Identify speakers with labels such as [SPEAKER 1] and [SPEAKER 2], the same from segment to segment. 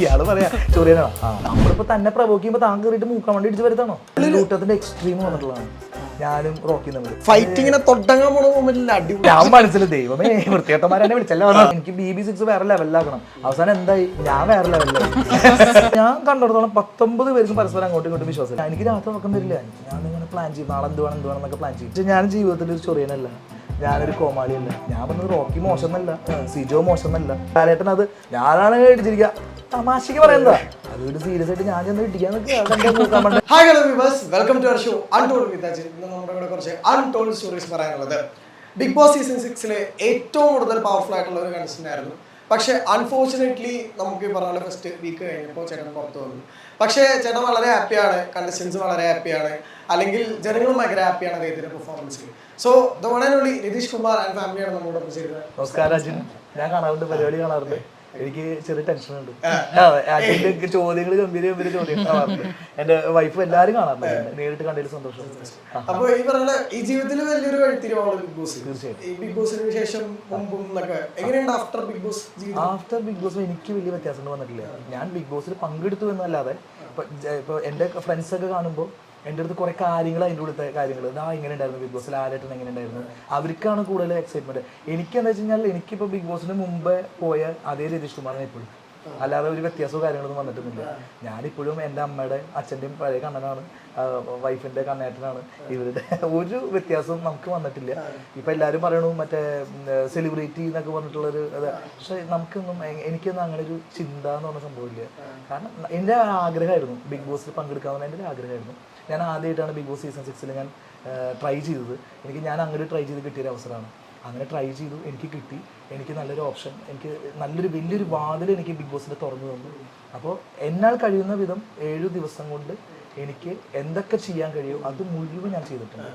[SPEAKER 1] ഇയാൾ പറയാ ചൊറിയനാ? നമ്മളിപ്പോ തന്നെ പ്രവോക്ക് ചെയ്യുമ്പോ താൻ കയറിയിട്ട് മൂക്കാൻ വേണ്ടി ഇടിച്ച് വരുത്താണോ? കൂട്ടത്തിന്റെ എക്സ്ട്രീം വന്നിട്ടുള്ളതാണ്. ഞാനും റോക്കി തമ്മിൽ
[SPEAKER 2] ഫൈറ്റിങ്ങിനെ തൊട്ടങ്ങാൻ പോണ മൊമെന്റിൽ അടിപൊളി.
[SPEAKER 1] ഞാൻ മനസ്സിൽ ദൈവമേ വൃത്തിയേട്ടന്മാരെന്നെ വിളിച്ചല്ലോ എനിക്ക് ബി ബി സിക്സ് വേറെ ലെവലിലാക്കണം അവസാനം എന്തായി? ഞാൻ വേറെ ലെവലിലായി ഞാൻ കണ്ടിടത്തോളം പത്തൊമ്പത് പേർക്കും പരസ്പരം അങ്ങോട്ടും ഇങ്ങോട്ടും വിശ്വാസം എനിക്ക് രാത്രി ഉറക്കം തരില്ല ഞാൻ ഇങ്ങനെ പ്ലാൻ ചെയ്യും. നാളെ എന്ത് വേണം എന്ത് വേണം എന്നൊക്കെ പ്ലാൻ ചെയ്യും. ഞാൻ ജീവിതത്തിൽ ഒരു ചൊറിയനല്ല. ഞാനൊരു കോമാളിയല്ല. ഞാൻ പറഞ്ഞത് റോക്കി മോശം എന്നല്ല സിജോ മോശം എന്നല്ല ലാലേട്ടൻ അത് ഞാനാണ് ഇടിച്ചിരിക്കുക തമാശക്ക് പറയുന്നതാ. അതൊരു സീരിയസ് ആയിട്ട് ഞാൻ ചെന്ന് ഇടിക്കാൻ
[SPEAKER 2] hi hello viewers welcome to our show untold with Ajin ഇന്ന് നമ്മുടെ കൂടെ കുറച്ച് അൺടോൾഡ് സ്റ്റോറീസ് പറയാനുള്ളത്. ബിഗ് ബോസ് സീസൺ സിക്സിലെ ഏറ്റവും കൂടുതൽ പവർഫുൾ ആയിട്ടുള്ള ഒരു കണ്ടസ്റ്റന്റ് ആയിരുന്നു. പക്ഷേ അൺഫോർച്ചുനേറ്റ്ലി നമുക്ക് പറഞ്ഞ ഫസ്റ്റ് വീക്ക് കഴിഞ്ഞപ്പോൾ ചേട്ടൻ പുറത്തു വന്നു. പക്ഷേ ചേട്ടൻ വളരെ ഹാപ്പിയാണ് കണ്ടസ്റ്റൻസ് വളരെ ഹാപ്പിയാണ് അല്ലെങ്കിൽ ജനങ്ങളും ഭയങ്കര ഹാപ്പിയാണ് അദ്ദേഹത്തിന്റെ പെർഫോമൻസിൽ so the one and only Nitish Kumar and ഫാമിലിയാണ് നമ്മളോടൊപ്പം ചെയ്തത്
[SPEAKER 1] നമസ്കാരം ഞാൻ കാണാറുണ്ട് പരിപാടി കാണാറുണ്ട്. എനിക്ക് ചെറിയ ടെൻഷൻ ഉണ്ട്. ചോദ്യങ്ങൾ ഗംഭീര ഗംഭീര ചോദ്യങ്ങൾ കാണാറുണ്ട് എന്റെ വൈഫ് എല്ലാരും കാണാറുണ്ട് നേരിട്ട് കണ്ടതിൽ സന്തോഷം.
[SPEAKER 2] അപ്പൊ ഈ പറഞ്ഞ ഈ ജീവിതത്തിൽ വലിയൊരു വഴിത്തിരിവാണ് ബിഗ് ബോസ്. ബിഗ് ബോസിന് ശേഷം മുമ്പും എന്നൊക്കെ. എങ്ങനെയുണ്ട് after Bigg Boss
[SPEAKER 1] after Bigg Boss എനിക്ക് വലിയ വ്യത്യാസങ്ങൾ വന്നിട്ടില്ല. ഞാൻ ബിഗ് ബോസിൽ പങ്കെടുത്തു എന്നല്ലാതെ ഇപ്പൊ എന്റെ ഫ്രണ്ട്സ് ഒക്കെ കാണുമ്പോൾ എന്റെ അടുത്ത് കുറെ കാര്യങ്ങൾ അതിന്റെ ഉള്ളിലത്തെ കാര്യങ്ങൾ ഇതാ എങ്ങനെ ഉണ്ടായിരുന്നു ബിഗ് ബോസിൽ ആരായിട്ടും എങ്ങനെ ഉണ്ടായിരുന്നു അവർക്കാണ് കൂടുതൽ എക്സൈറ്റ്മെന്റ് എനിക്ക് എന്താ വെച്ച് കഴിഞ്ഞാൽ എനിക്കിപ്പോൾ ബിഗ് ബോസിന് മുമ്പേ പോയ അതേ രതീഷ് കുമാറിനെ ഇപ്പോഴും. അല്ലാതെ ഒരു വ്യത്യാസവും കാര്യങ്ങളൊന്നും വന്നിട്ടൊന്നുമില്ല. ഞാനിപ്പോഴും എന്റെ അമ്മയുടെ അച്ഛന്റെയും പഴയ കണ്ണനാണ്. വൈഫിന്റെ കണ്ണേട്ടനാണ്. ഇവരുടെ ഒരു വ്യത്യാസവും നമുക്ക് വന്നിട്ടില്ല. ഇപ്പൊ എല്ലാവരും പറയണു മറ്റേ സെലിബ്രിറ്റി എന്നൊക്കെ പറഞ്ഞിട്ടുള്ളൊരു അത് പക്ഷെ നമുക്കൊന്നും എനിക്കൊന്നും അങ്ങനെ ഒരു ചിന്ത എന്ന് പറഞ്ഞ സംഭവമില്ല കാരണം എന്റെ ആഗ്രഹമായിരുന്നു ബിഗ് ബോസിൽ പങ്കെടുക്കാമെന്ന് എന്റെ ഒരു ആഗ്രഹമായിരുന്നു. ഞാൻ ആദ്യമായിട്ടാണ് ബിഗ് ബോസ് സീസൺ സിക്സിൽ ഞാൻ ട്രൈ ചെയ്തത്. എനിക്ക് ഞാൻ അങ്ങനെ ട്രൈ ചെയ്ത് കിട്ടിയൊരു അവസരമാണ്. അങ്ങനെ ട്രൈ ചെയ്തു എനിക്ക് കിട്ടി. എനിക്ക് നല്ലൊരു ഓപ്ഷൻ എനിക്ക് നല്ലൊരു വലിയൊരു വാതിൽ എനിക്ക് ബിഗ് ബോസിൽ തുറന്നു തന്നു. അപ്പോൾ എന്നാൽ കഴിയുന്ന വിധം ഏഴു ദിവസം കൊണ്ട് എനിക്ക് എന്തൊക്കെ ചെയ്യാൻ കഴിയും അത് മുഴുവൻ ഞാൻ ചെയ്തിട്ടുണ്ട്.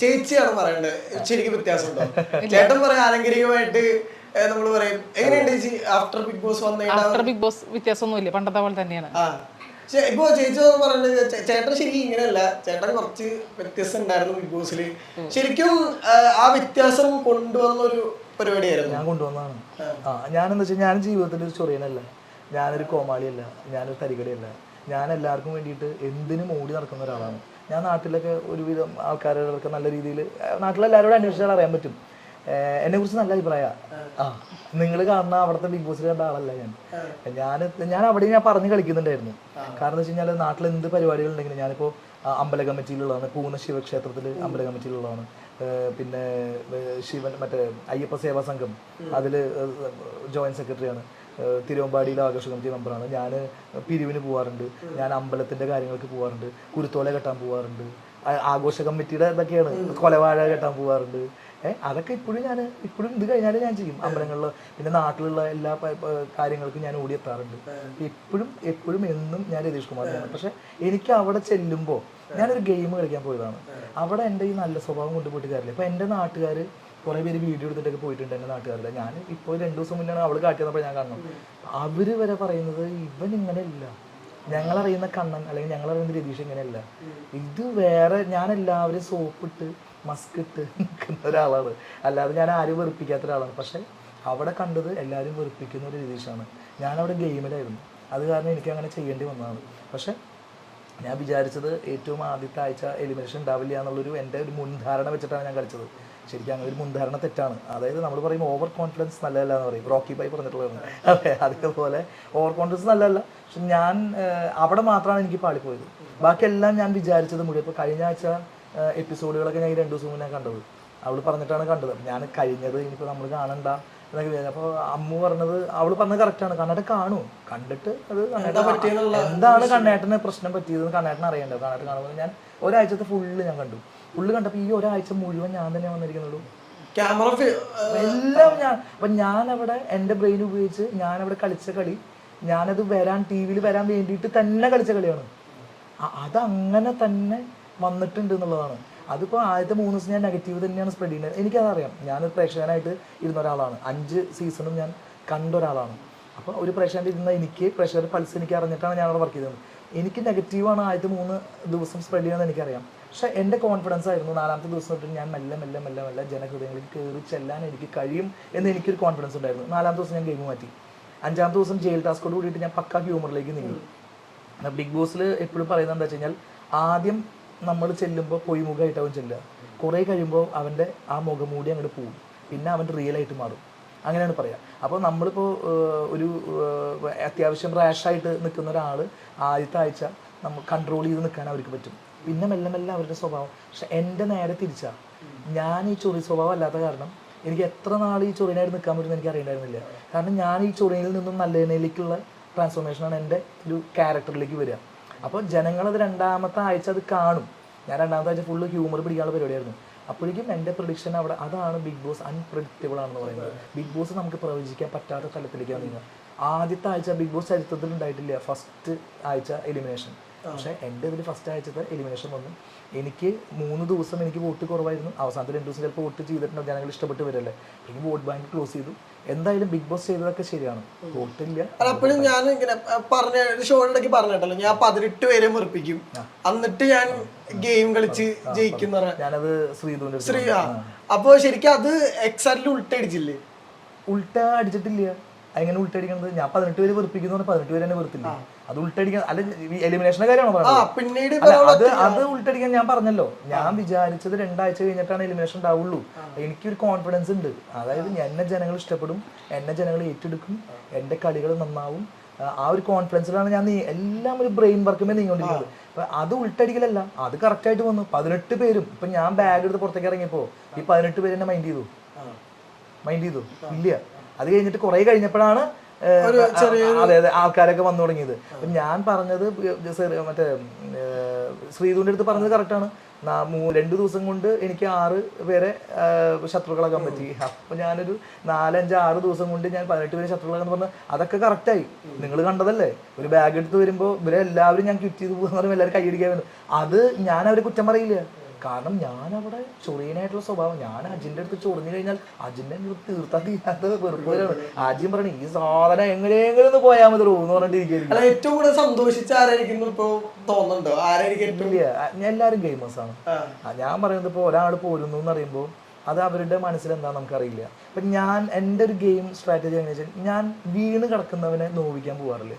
[SPEAKER 2] ചേച്ചിയാണ് പറയുന്നത് ശരിക്കും വ്യത്യാസമുണ്ടോ? ചേട്ടൻ പറയാൻ ആലങ്കരികമായിട്ട് നമ്മൾ പറയും എങ്ങനെയുണ്ട് ആഫ്റ്റർ ബിഗ് ബോസ് വന്നു
[SPEAKER 3] ആഫ്റ്റർ ബിഗ് ബോസ് വ്യത്യാസമൊന്നുമില്ല. പണ്ടത്തെ പോലെ തന്നെയാണ്.
[SPEAKER 2] ഇപ്പൊ ചേച്ചി പറഞ്ഞത് ചേട്ടൻ ശരിക്കും ഇങ്ങനെയല്ല. ചേട്ടൻ കുറച്ച് വ്യത്യസ്തം ഉണ്ടായിരുന്നു ബിഗ് ബോസിൽ ശരിക്കും ആ, വ്യത്യാസം കൊണ്ടുവന്ന ഒരു പരിപാടിയായിരുന്നു.
[SPEAKER 1] ഞാൻ കൊണ്ടുവന്നതാണ്. ആ. ഞാനെന്താ വെച്ചാൽ ഞാൻ ജീവിതത്തിൽ ഒരു ചൊറിയനല്ല. ഞാനൊരു കോമാളിയല്ല. ഞാനൊരു തരികടയല്ല. ഞാൻ എല്ലാവർക്കും വേണ്ടിയിട്ട് എന്തിനും ഓടി നടക്കുന്ന ഒരാളാണ്. ഞാൻ നാട്ടിലൊക്കെ ഒരുവിധം ആൾക്കാരോടൊക്കെ നല്ല രീതിയിൽ നാട്ടിലെല്ലാവരോടും അന്വേഷിച്ചാൽ അറിയാൻ പറ്റും. എന്നെ കുറിച്ച് നല്ല അഭിപ്രായ. ആ നിങ്ങൾ കാണുന്ന അവിടുത്തെ ബിഗ് ബോസിൽ കണ്ട ആളല്ല ഞാൻ. ഞാൻ ഞാൻ അവിടെ ഞാൻ പറഞ്ഞു കളിക്കുന്നുണ്ടായിരുന്നു. കാരണം എന്ന് വെച്ച് കഴിഞ്ഞാൽ നാട്ടിൽ എന്ത് പരിപാടികൾ ഉണ്ടെങ്കിലും ഞാനിപ്പോൾ അമ്പല കമ്മിറ്റിയിലുള്ളതാണ്. പൂന ശിവക്ഷേത്രത്തിൽ അമ്പല കമ്മിറ്റിയിലുള്ളതാണ്. പിന്നെ ശിവൻ മറ്റേ അയ്യപ്പ സേവാ സംഘം അതിൽ ജോയിന്റ് സെക്രട്ടറിയാണ്. തിരുവമ്പാടിയിലെ ആഘോഷ കമ്മിറ്റി മെമ്പറാണ്. ഞാൻ പിരിവിന് പോവാറുണ്ട്. ഞാൻ അമ്പലത്തിന്റെ കാര്യങ്ങൾക്ക് പോവാറുണ്ട്. കുരുത്തോല കെട്ടാൻ പോവാറുണ്ട്. ആഘോഷ കമ്മിറ്റിയുടെ ഇതൊക്കെയാണ്. കൊലവാഴ കെട്ടാൻ പോവാറുണ്ട്. അതൊക്കെ ഇപ്പോഴും ഞാൻ ഇപ്പോഴും ഇത് കഴിഞ്ഞാലും ഞാൻ ചെയ്യും. അമ്പലങ്ങളിൽ പിന്നെ നാട്ടിലുള്ള എല്ലാ കാര്യങ്ങൾക്കും ഞാൻ ഓടിയെത്താറുണ്ട്. എപ്പോഴും എപ്പോഴും എന്നും ഞാൻ രതീഷ് കുമാറിനാണ് പക്ഷെ എനിക്ക് അവിടെ ചെല്ലുമ്പോൾ ഞാനൊരു ഗെയിം കളിക്കാൻ പോയതാണ്. അവിടെ എന്റെ ഈ നല്ല സ്വഭാവം കൊണ്ടുപോയിട്ട് കാര്യമില്ല. ഇപ്പൊ എന്റെ നാട്ടുകാർ കുറേ പേര് വീഡിയോ എടുത്തിട്ടൊക്കെ പോയിട്ടുണ്ട് എന്റെ നാട്ടുകാരുടെ. ഞാൻ ഇപ്പോൾ രണ്ട് ദിവസം മുന്നാണ് അവൾ കാട്ടിയപ്പോൾ ഞാൻ കാണണം അവർ വരെ പറയുന്നത് ഇവൻ ഇങ്ങനെയല്ല. ഞങ്ങളറിയുന്ന കണ്ണൻ അല്ലെങ്കിൽ ഞങ്ങളറിയുന്ന രതീഷ് ഇങ്ങനെയല്ല. ഇത് വേറെ ഞാൻ എല്ലാവരും സോപ്പിട്ട് മസ്ക് ഇട്ട് നിൽക്കുന്ന ഒരാളാണ്. അല്ലാതെ ഞാൻ ആരും വെറുപ്പിക്കാത്ത ഒരാളാണ്. പക്ഷേ അവിടെ കണ്ടത് എല്ലാവരും വെറുപ്പിക്കുന്ന ഒരു രതീഷാണ് ഞാനവിടെ ഗെയിമിലായിരുന്നു. അത് കാരണം എനിക്ക് അങ്ങനെ ചെയ്യേണ്ടി വന്നതാണ്. പക്ഷേ ഞാൻ വിചാരിച്ചത് ഏറ്റവും ആദ്യത്തെ ആഴ്ച എലിമിനേഷൻ ഉണ്ടാവില്ല എന്നുള്ളൊരു എന്റെ ഒരു മുൻധാരണ വെച്ചിട്ടാണ് ഞാൻ കളിച്ചത്. ശരിക്കും അങ്ങനെ ഒരു മുൻധാരണ തെറ്റാണ്. അതായത് നമ്മൾ പറയും ഓവർ കോൺഫിഡൻസ് നല്ലതല്ല എന്ന് പറയും. റോക്കി ബൈ പറഞ്ഞിട്ടുള്ളതാണ്. അതെ അതേപോലെ ഓവർ കോൺഫിഡൻസ് നല്ലതല്ല. പക്ഷെ ഞാൻ അവിടെ മാത്രമാണ് എനിക്ക് പാളിപ്പോയത്. ബാക്കിയെല്ലാം ഞാൻ വിചാരിച്ചത് മുഴുവൻ ഇപ്പോൾ കഴിഞ്ഞ ആഴ്ച എപ്പിസോഡുകളൊക്കെ ഞാൻ ഈ രണ്ട് ദിവസം മുന്നേ കണ്ടത്. അവൾ പറഞ്ഞിട്ടാണ് കണ്ടത്. ഞാൻ കഴിഞ്ഞത് ഇനിയിപ്പോൾ നമ്മൾ കാണണ്ട എന്നൊക്കെ വിചാരിച്ചു. അപ്പോൾ അമ്മു പറഞ്ഞത് അവൾ പറഞ്ഞത് കറക്റ്റാണ് കണ്ണേട്ടൻ കാണൂ. കണ്ടിട്ട് അത് കണ്ണേട്ടൻ എന്താണ് കണ്ണേട്ടന് പ്രശ്നം പറ്റിയത് കണ്ണേട്ടൻ അറിയേണ്ടത് കണ്ണേട്ടൻ കാണുമ്പോൾ ഞാൻ ഒരാഴ്ചത്തെ ഫുള്ള് ഞാൻ കണ്ടു. ഫുള്ള് കണ്ടപ്പോൾ ഈ ഒരാഴ്ച മുഴുവൻ ഞാൻ തന്നെ വന്നിരിക്കുന്നുള്ളൂ.
[SPEAKER 2] ക്യാമറ
[SPEAKER 1] എല്ലാം ഞാൻ അപ്പൊ ഞാൻ അവിടെ എന്റെ ബ്രെയിൻ ഉപയോഗിച്ച് ഞാൻ അവിടെ കളിച്ച കളി ഞാനത് വരാൻ ടി വിയിൽ വരാൻ വേണ്ടിയിട്ട് തന്നെ കളിച്ച കളിയാണ്. അതങ്ങനെ തന്നെ വന്നിട്ടുണ്ട് എന്നുള്ളതാണ്. അതിപ്പോൾ ആദ്യത്തെ മൂന്ന് ദിവസം ഞാൻ നെഗറ്റീവ് തന്നെയാണ് സ്പ്രെഡ് ചെയ്യുന്നത്. എനിക്കതറിയാം. ഞാനൊരു പ്രേക്ഷകനായിട്ട് ഇരുന്ന ഒരാളാണ്. അഞ്ച് സീസണും ഞാൻ കണ്ട ഒരാളാണ്. അപ്പോൾ ഒരു പ്രേക്ഷകന്റെ ഇരുന്ന എനിക്ക് പ്രേക്ഷകരുടെ പൾസ് എനിക്ക് അറിഞ്ഞിട്ടാണ് ഞാൻ അവിടെ വർക്ക് ചെയ്തത്. എനിക്ക് നെഗറ്റീവാണ് ആദ്യത്തെ മൂന്ന് ദിവസം സ്പ്രെഡ് ചെയ്യുന്നത് എനിക്കറിയാം. പക്ഷേ എന്റെ കോൺഫിഡൻസ് ആയിരുന്നു നാലാമത്തെ ദിവസം തൊട്ട് ഞാൻ മെല്ലെ മെല്ലെ മെല്ലെ മെല്ലെ ജനഹൃദയങ്ങളിൽ കയറി ചെല്ലാൻ എനിക്ക് കഴിയും എന്ന് എനിക്കൊരു കോൺഫിഡൻസ് ഉണ്ടായിരുന്നു. നാലാമത്തെ ദിവസം ഞാൻ ഗെയിം മാറ്റി. അഞ്ചാമത്തെ ദിവസം ജയിൽ ടാസ്കോട് കൂടിയിട്ട് ഞാൻ പക്ക ഹ്യൂമറിലേക്ക് നീങ്ങി. ബിഗ് ബോസിൽ എപ്പോഴും പറയുന്നത് എന്താ വെച്ച് കഴിഞ്ഞാൽ ആദ്യം നമ്മൾ ചെല്ലുമ്പോൾ പൊയ്മുഖമായിട്ട് അവൻ ചെല്ലുക. കുറേ കഴിയുമ്പോൾ അവന്റെ ആ മുഖമൂടി അങ്ങോട്ട് പോകും പിന്നെ അവൻ റിയൽ ആയിട്ട് മാറും. അങ്ങനെയാണ് പറയുക അപ്പോൾ നമ്മളിപ്പോൾ ഒരു അത്യാവശ്യം റാഷായിട്ട് നിൽക്കുന്ന ഒരാൾ ആദ്യത്തെ ആഴ്ച നമ്മൾ കൺട്രോൾ ചെയ്ത് നിൽക്കാൻ അവർക്ക് പറ്റും. പിന്നെ മെല്ലെ മെല്ലെ അവരുടെ സ്വഭാവം. പക്ഷെ എന്റെ നേരെ തിരിച്ചാൽ ഞാൻ ഈ ചൊറി സ്വഭാവം അല്ലാത്ത കാരണം എനിക്ക് എത്ര നാൾ ഈ ചൊറിയനായിട്ട് നിൽക്കാൻ പറ്റുമെന്ന് എനിക്ക് അറിയണ്ടായിരുന്നില്ല. കാരണം ഞാൻ ഈ ചൊറിയിൽ നിന്നും നല്ലതിനേക്കുള്ള ട്രാൻസ്ഫോർമേഷനാണ് എന്റെ ഒരു ക്യാരക്ടറിലേക്ക് വരിക. അപ്പോൾ ജനങ്ങളത് രണ്ടാമത്തെ ആഴ്ച അത് കാണും. ഞാൻ രണ്ടാമത്തെ ആഴ്ച ഫുള്ള് ഹ്യൂമർ പിടിക്കാനുള്ള പരിപാടിയായിരുന്നു. അപ്പോഴേക്കും എന്റെ പ്രൊഡിക്ഷൻ അവിടെ അതാണ് ബിഗ് ബോസ് അൺപ്രഡിക്റ്റബിൾ ആണെന്ന് പറയുന്നത്. ബിഗ് ബോസ് നമുക്ക് പ്രവചിക്കാൻ പറ്റാത്ത തലത്തിലേക്കാണ് നീങ്ങുക ആദ്യത്തെ ആഴ്ച ബിഗ് ബോസ് ചരിത്രത്തിൽ ഉണ്ടായിട്ടില്ല. ഫസ്റ്റ് ആഴ്ച എലിമിനേഷൻ പക്ഷേ എന്റെ ഇതിൽ ഫസ്റ്റ് ആഴ്ചത്തെ എലിമിനേഷൻ വന്നു. എനിക്ക് മൂന്ന് ദിവസം എനിക്ക് വോട്ട് കുറവായിരുന്നു. അവസാനത്തെ രണ്ട് ദിവസം ചിലപ്പോൾ വോട്ട് ചെയ്തിട്ടുണ്ടോ ജനങ്ങൾ ഇഷ്ടപ്പെട്ട് വരല്ലേ? എനിക്ക് വോട്ട് ബാങ്ക് ക്ലോസ് ചെയ്തു. എന്തായാലും ബിഗ് ബോസ് ചെയ്തതൊക്കെ ശരിയാണ്. വോട്ടില്ല.
[SPEAKER 2] അപ്പോഴും ഞാൻ ഇങ്ങനെ പറഞ്ഞ ഷോയിടയ്ക്ക് പറഞ്ഞിട്ടല്ലോ. ഞാൻ പതിനെട്ട് പേരെ മുറിപ്പിക്കും. എന്നിട്ട് ഞാൻ ഗെയിം കളിച്ച് ജയിക്കുന്ന
[SPEAKER 1] ഞാനത് ശ്രീധുവിന്റെ
[SPEAKER 2] ശ്രീ അപ്പോ അപ്പൊ ശരിക്കും അത് എക്സാക്ട്ലി ഉൾട്ടടിച്ചില്ലേ
[SPEAKER 1] ഉൾട്ട അടിച്ചിട്ടില്ല. എങ്ങനെ ഉൾട്ടടിക്കണത്? ഞാൻ പതിനെട്ട് പേര് വെറുപ്പിക്കുന്നു പതിനെട്ട് പേര് തന്നെ വെറുത്തില്ല? അത് ഉൾട്ടടിക്കാൻ അല്ല എലിമിനേഷന്റെ കാര്യമാണോ
[SPEAKER 2] ആ പിന്നീട്
[SPEAKER 1] അത് അത് ഉൾട്ടടിക്കാൻ ഞാൻ പറഞ്ഞല്ലോ. ഞാൻ വിചാരിച്ചത് രണ്ടാഴ്ച കഴിഞ്ഞിട്ടാണ് എലിമിനേഷൻ ഉണ്ടാവുള്ളൂ. എനിക്കൊരു കോൺഫിഡൻസ് ഉണ്ട്. അതായത് എന്നെ ജനങ്ങൾ ഇഷ്ടപ്പെടും എന്നെ ജനങ്ങൾ ഏറ്റെടുക്കും എന്റെ കളികൾ നന്നാവും. ആ, ഒരു കോൺഫിഡൻസിലാണ് ഞാൻ എല്ലാം ഒരു ബ്രെയിൻ വർക്കുമേ നീങ്ങിക്കൊണ്ടിരിക്കുന്നത്. അപ്പൊ അത് ഉൾട്ടടിക്കലല്ല. അത് കറക്റ്റ് ആയിട്ട് വന്നു. പതിനെട്ട് പേരും ഇപ്പൊ ഞാൻ ബാഗ് എടുത്ത് പുറത്തേക്ക് ഇറങ്ങിയപ്പോ ഈ പതിനെട്ട് പേര് എന്നെ മൈൻഡ് ചെയ്തു? മൈൻഡ് ചെയ്തു? ഇല്ല. അത് കഴിഞ്ഞിട്ട് കുറെ കഴിഞ്ഞപ്പോഴാണ് അതെ അതെ ആൾക്കാരൊക്കെ വന്നു തുടങ്ങിയത്. അപ്പൊ ഞാൻ പറഞ്ഞത് മറ്റേ ശ്രീതുവിന്റെ അടുത്ത് പറഞ്ഞത് കറക്റ്റാണ് രണ്ടു ദിവസം കൊണ്ട് എനിക്ക് ആറ് പേരെ ശത്രുക്കളാക്കാൻ പറ്റി. അപ്പൊ ഞാനൊരു നാലഞ്ച് ആറ് ദിവസം കൊണ്ട് ഞാൻ പതിനെട്ട് പേരെ ശത്രുക്കളാന്ന് പറഞ്ഞു അതൊക്കെ കറക്റ്റായി നിങ്ങൾ കണ്ടതല്ലേ? ഒരു ബാഗ് എടുത്ത് വരുമ്പോൾ ഇവരെ എല്ലാവരും ഞാൻ ക്വിറ്റ് ചെയ്ത് പോകുന്ന പറയുമ്പോൾ എല്ലാവരും കൈയടിക്കാൻ അത് ഞാൻ അവരെ കുറ്റം പറയില്ല. കാരണം ഞാൻ അവിടെ ചൊറിയനായിട്ടുള്ള സ്വഭാവം. ഞാൻ അജിന്റെ അടുത്ത് ചൊറിഞ്ഞു കഴിഞ്ഞാൽ അജിന്റെ തീർത്താൻ തീരാത്ത വെറുപ്പുകയാണ് അജിൻ പറഞ്ഞു ഈ സാധനം എങ്ങനെയെങ്കിലും ഒന്ന് പോയാൽ മതി എന്ന് പറഞ്ഞിട്ടിരിക്കും
[SPEAKER 2] അല്ല ഏറ്റവും കൂടുതൽ സന്തോഷിച്ച ആരായിരിക്കും ഇപ്പോ തോന്നുന്നുണ്ടോ? ആരായിരിക്കും
[SPEAKER 1] എല്ലാവരും ഗെയിമേഴ്സ് ആണ്. ഞാൻ പറയുന്നത് ഇപ്പോൾ ഒരാൾ പോരുന്നു എന്ന് പറയുമ്പോൾ അത് അവരുടെ മനസ്സിൽ എന്താ നമുക്കറിയില്ല. അപ്പം ഞാൻ എന്റെ ഒരു ഗെയിം സ്ട്രാറ്റജി എങ്ങനെയാ വെച്ചാൽ ഞാൻ വീണ് കിടക്കുന്നവനെ നോവിക്കാൻ പോകാറില്ല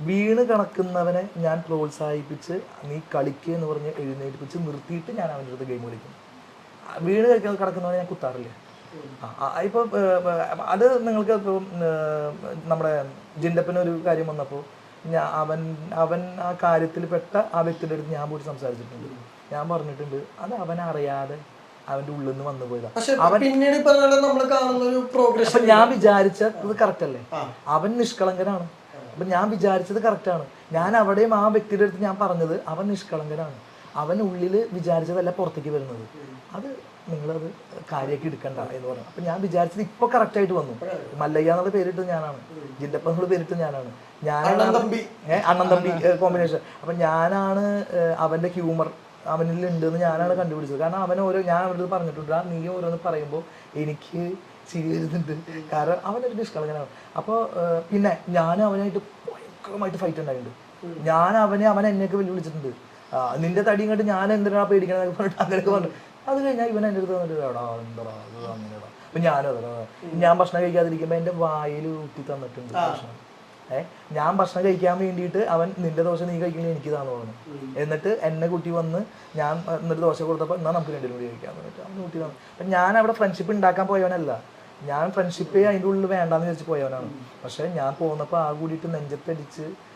[SPEAKER 1] വീണ് കിടക്കുന്നവനെ ഞാൻ പ്രോത്സാഹിപ്പിച്ച് നീ കളിക്കുക എന്ന് പറഞ്ഞ് എഴുന്നേൽപ്പിച്ച് നിർത്തിയിട്ട് ഞാൻ അവന്റെ അടുത്ത് ഗെയിം കളിക്കും. വീണ് കളിക്കുന്ന കിടക്കുന്നവനെ ഞാൻ കുത്താറില്ല? ആ, ആ, ഇപ്പൊ അത് നിങ്ങൾക്ക് ഇപ്പോൾ നമ്മുടെ ജിൻഡപ്പിനൊരു ഒരു കാര്യം വന്നപ്പോൾ ഞാൻ അവൻ അവൻ ആ കാര്യത്തിൽ പെട്ട ആ വ്യക്തിയുടെ അടുത്ത് ഞാൻ പോയിട്ട് സംസാരിച്ചിട്ടുണ്ട്. ഞാൻ പറഞ്ഞിട്ടുണ്ട് അത് അവൻ അറിയാതെ അവന്റെ ഉള്ളിൽ നിന്ന് വന്നു പോയതാ. അവൻ ഞാൻ വിചാരിച്ച ഇത് കറക്റ്റ് അല്ലേ? അവൻ നിഷ്കളങ്കനാണ്. അപ്പൊ ഞാൻ വിചാരിച്ചത് കറക്റ്റാണ് ഞാൻ അവിടെയും ആ വ്യക്തിയുടെ അടുത്ത് ഞാൻ പറഞ്ഞത് അവൻ നിഷ്കളങ്കനാണ്. അവൻ ഉള്ളിൽ വിചാരിച്ചതല്ല പുറത്തേക്ക് വരുന്നത്. അത് നിങ്ങളത് കാര്യമാക്കി എടുക്കണ്ട എന്ന് പറഞ്ഞു. അപ്പം ഞാൻ വിചാരിച്ചത് ഇപ്പോൾ കറക്റ്റായിട്ട് വന്നു. മല്ലയ്യ എന്നുള്ള പേരിട്ട് ഞാനാണ്. ജില്ലപ്പ എന്നുള്ള പേരിട്ട് ഞാനാണ്. ഞാനാണ്
[SPEAKER 2] അണ്ണൻ തമ്പി.
[SPEAKER 1] കോമ്പിനേഷൻ അപ്പം ഞാനാണ് അവന്റെ ഹ്യൂമർ അവനിൽ ഉണ്ട് എന്ന് ഞാനാണ് കണ്ടുപിടിച്ചത്. കാരണം അവൻ ഓരോ ഞാൻ അവരോട് പറഞ്ഞിട്ടുണ്ട് ആ നീ ഓരോന്ന് പറയുമ്പോൾ എനിക്ക് ചിരി വരുന്നുണ്ട്. കാരണം അവനൊരു നിഷ്കളങ്കനാണ്. അപ്പോൾ പിന്നെ ഞാൻ അവനായിട്ട് ഭയങ്കരമായിട്ട് ഫൈറ്റ് ഉണ്ടായിട്ടുണ്ട്. ഞാൻ അവനെ അവൻ എന്നെയൊക്കെ വെല്ലുവിളിച്ചിട്ടുണ്ട്. നിന്റെ തടിയും കണ്ട് ഞാൻ എന്തിനാ പേടിക്കണത് പറഞ്ഞിട്ട് അങ്ങനെയൊക്കെ പറഞ്ഞു. അത് കഴിഞ്ഞാൽ ഇവൻ എന്റെ അടുത്ത് വന്നിട്ട് എടാ എന്താടാ അങ്ങനെയാടാ അപ്പൊ ഞാനും അതെ ഞാൻ ഭക്ഷണം കഴിക്കാതിരിക്കുമ്പോൾ എന്റെ വായിൽ ഊട്ടി തന്നിട്ടുണ്ട് ഭക്ഷണം. ഏ ഞാൻ ഭക്ഷണം കഴിക്കാൻ വേണ്ടിയിട്ട് അവൻ നിന്റെ ദോശ നീ കഴിക്കണേ എനിക്ക് താന്ന് പറഞ്ഞു എന്നിട്ട് എന്നെ കുട്ടി വന്ന് ഞാൻ എന്നിട്ട് ദോശ കൊടുത്തപ്പോൾ എന്നാൽ നമുക്ക് രണ്ടും കൂടി കഴിക്കാൻ പറഞ്ഞിട്ട് അവൻ കുട്ടി തന്നു അപ്പം ഞാൻ അവിടെ ഫ്രണ്ട്ഷിപ്പ് ഉണ്ടാക്കാൻ പോയവനല്ല. ഞാൻ ഫ്രണ്ട്ഷിപ്പ് അതിന്റെ ഉള്ളിൽ വേണ്ടാന്ന് വെച്ച് പോയവനാണ്. പക്ഷെ ഞാൻ പോന്നപ്പോൾ ആ കൂടിയിട്ട് നെഞ്ചത്തടിച്ച് ഏഹ്